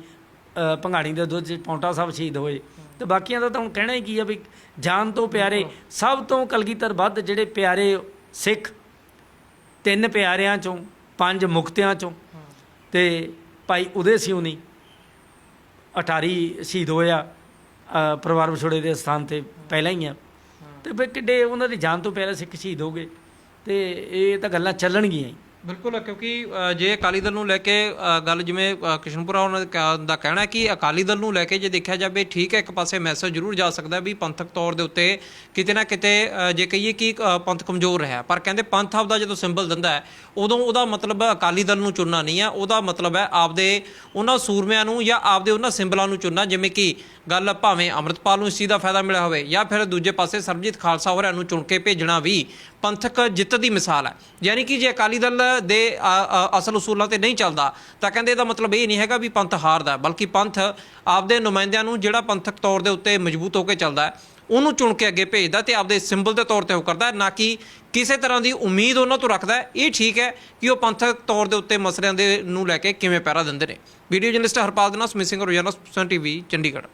Speaker 2: ਅ, ਭੰਗਾਣੀ ਦੇ ਦੁੱਧ 'ਚ ਪੌਂਟਾ ਸਾਹਿਬ ਸ਼ਹੀਦ ਹੋਏ। ਤੇ ਬਾਕੀਆਂ ਦਾ ਤਾਂ ਹੁਣ ਕਹਿਣਾ ਹੀ ਕੀ ਆ ਵੀ ਜਾਨ ਤੋਂ ਪਿਆਰੇ ਸਭ ਤੋਂ ਕਲਗੀਧਰ ਵੱਧ ਜਿਹੜੇ ਪਿਆਰੇ ਸਿੱਖ ਤਿੰਨ ਪਿਆਰਿਆਂ ਚੋਂ ਪੰਜ ਮੁਕਤਿਆਂ ਚੋਂ ਤੇ ਭਾਈ ਉਦੇ ਸਿਉਨੀ ਅਟਾਰੀ ਸ਼ਹੀਦ ਹੋਇਆ ਪਰਿਵਾਰ ਵਿਛੋੜੇ ਦੇ ਸਥਾਨ ਤੇ ਪਹਿਲਾਂ ਹੀ ਆ। ਤੇ ਫਿਰ ਕਿੱਡੇ ਉਹਨਾਂ ਦੀ ਜਾਨ ਤੋਂ ਪਿਆਰੇ ਸਿੱਖ ਸ਼ਹੀਦ ਹੋ ਗਏ। ਤੇ ਇਹ ਤਾਂ ਗੱਲਾਂ ਚੱਲਣਗੀਆਂ ਹੀ।
Speaker 1: ਬਿਲਕੁਲ, ਕਿਉਂਕਿ ਜੇ ਅਕਾਲੀ ਦਲ ਨੂੰ ਲੈ ਕੇ ਗੱਲ ਜਿਵੇਂ ਕਿਸ਼ਨਪੁਰਾ ਉਹਨਾਂ ਦਾ ਦਾ ਕਹਿਣਾ ਕਿ ਅਕਾਲੀ ਦਲ ਨੂੰ ਲੈ ਕੇ ਜੇ ਦੇਖਿਆ ਜਾਵੇ, ਠੀਕ ਹੈ, ਇੱਕ ਪਾਸੇ ਮੈਸੇਜ ਜ਼ਰੂਰ ਜਾ ਸਕਦਾ ਵੀ ਪੰਥਕ ਤੌਰ ਦੇ ਉੱਤੇ ਕਿਤੇ ਨਾ ਕਿਤੇ ਜੇ ਕਹੀਏ ਕਿ ਪੰਥ ਕਮਜ਼ੋਰ ਰਿਹਾ। ਪਰ ਕਹਿੰਦੇ ਪੰਥ ਆਪਦਾ ਜਦੋਂ ਸਿੰਬਲ ਦਿੰਦਾ ਹੈ, ਉਦੋਂ ਉਹਦਾ ਮਤਲਬ ਅਕਾਲੀ ਦਲ ਨੂੰ ਚੁਣਨਾ ਨਹੀਂ ਹੈ। ਉਹਦਾ ਮਤਲਬ ਹੈ ਆਪਦੇ ਉਹਨਾਂ ਸੂਰਮਿਆਂ ਨੂੰ ਜਾਂ ਆਪਦੇ ਉਹਨਾਂ ਸਿੰਬਲਾਂ ਨੂੰ ਚੁਣਨਾ, ਜਿਵੇਂ ਕਿ ਗੱਲ ਭਾਵੇਂ ਅੰਮ੍ਰਿਤਪਾਲ ਨੂੰ ਇਸ ਚੀਜ਼ ਦਾ ਫਾਇਦਾ ਮਿਲਿਆ ਹੋਵੇ ਜਾਂ ਫਿਰ ਦੂਜੇ ਪਾਸੇ ਸਰਬਜੀਤ ਖਾਲਸਾ ਹੋਰਾਂ ਨੂੰ ਚੁਣ ਕੇ ਭੇਜਣਾ ਵੀ। ਪੰਥਕ ਜਿੱਤ ਦੀ ਮਿਸਾਲ ਹੈ। ਯਾਨੀ ਕਿ ਜੇ ਅਕਾਲੀ ਦਲ ਦੇ ਅਸਲ ਉਸੂਲਾਂ ਤੇ ਨਹੀਂ ਚੱਲਦਾ, ਤਾਂ ਕਹਿੰਦੇ ਇਹਦਾ ਮਤਲਬ ਇਹ ਨਹੀਂ ਹੈਗਾ ਵੀ ਪੰਥ ਹਾਰਦਾ ਬਲਕਿ ਪੰਥ ਆਪਦੇ ਨੁਮਾਇੰਦਿਆਂ ਨੂੰ ਜਿਹੜਾ ਪੰਥਕ ਤੌਰ ਦੇ ਉੱਤੇ ਮਜ਼ਬੂਤ ਹੋ ਕੇ ਚੱਲਦਾ ਹੈ, ਉਹਨੂੰ ਚੁਣ ਕੇ ਅੱਗੇ ਭੇਜਦਾ ਤੇ ਆਪਦੇ ਸਿੰਬਲ ਦੇ ਤੌਰ ਤੇ ਉਹ ਕਰਦਾ ਨਾ ਕਿ ਕਿਸੇ ਤਰ੍ਹਾਂ ਦੀ ਉਮੀਦ ਉਹਨਾਂ ਤੋਂ ਰੱਖਦਾ ਇਹ ਠੀਕ ਹੈ ਕਿ ਉਹ ਪੰਥਕ ਤੌਰ ਦੇ ਉੱਤੇ ਮਸਲਿਆਂ ਦੇ ਨੂੰ ਲੈ ਕੇ ਕਿਵੇਂ ਪਹਿਰਾ ਦਿੰਦੇ ਨੇ। ਵੀਡੀਓ ਜਰਨਲਿਸਟ ਹਰਪਾਲ ਦੇ ਨਾਲ ਸਮਿਤ ਰੋਜ਼ਾਨਾ ਸੁਨ ਟੀਵੀ, ਚੰਡੀਗੜ੍ਹ।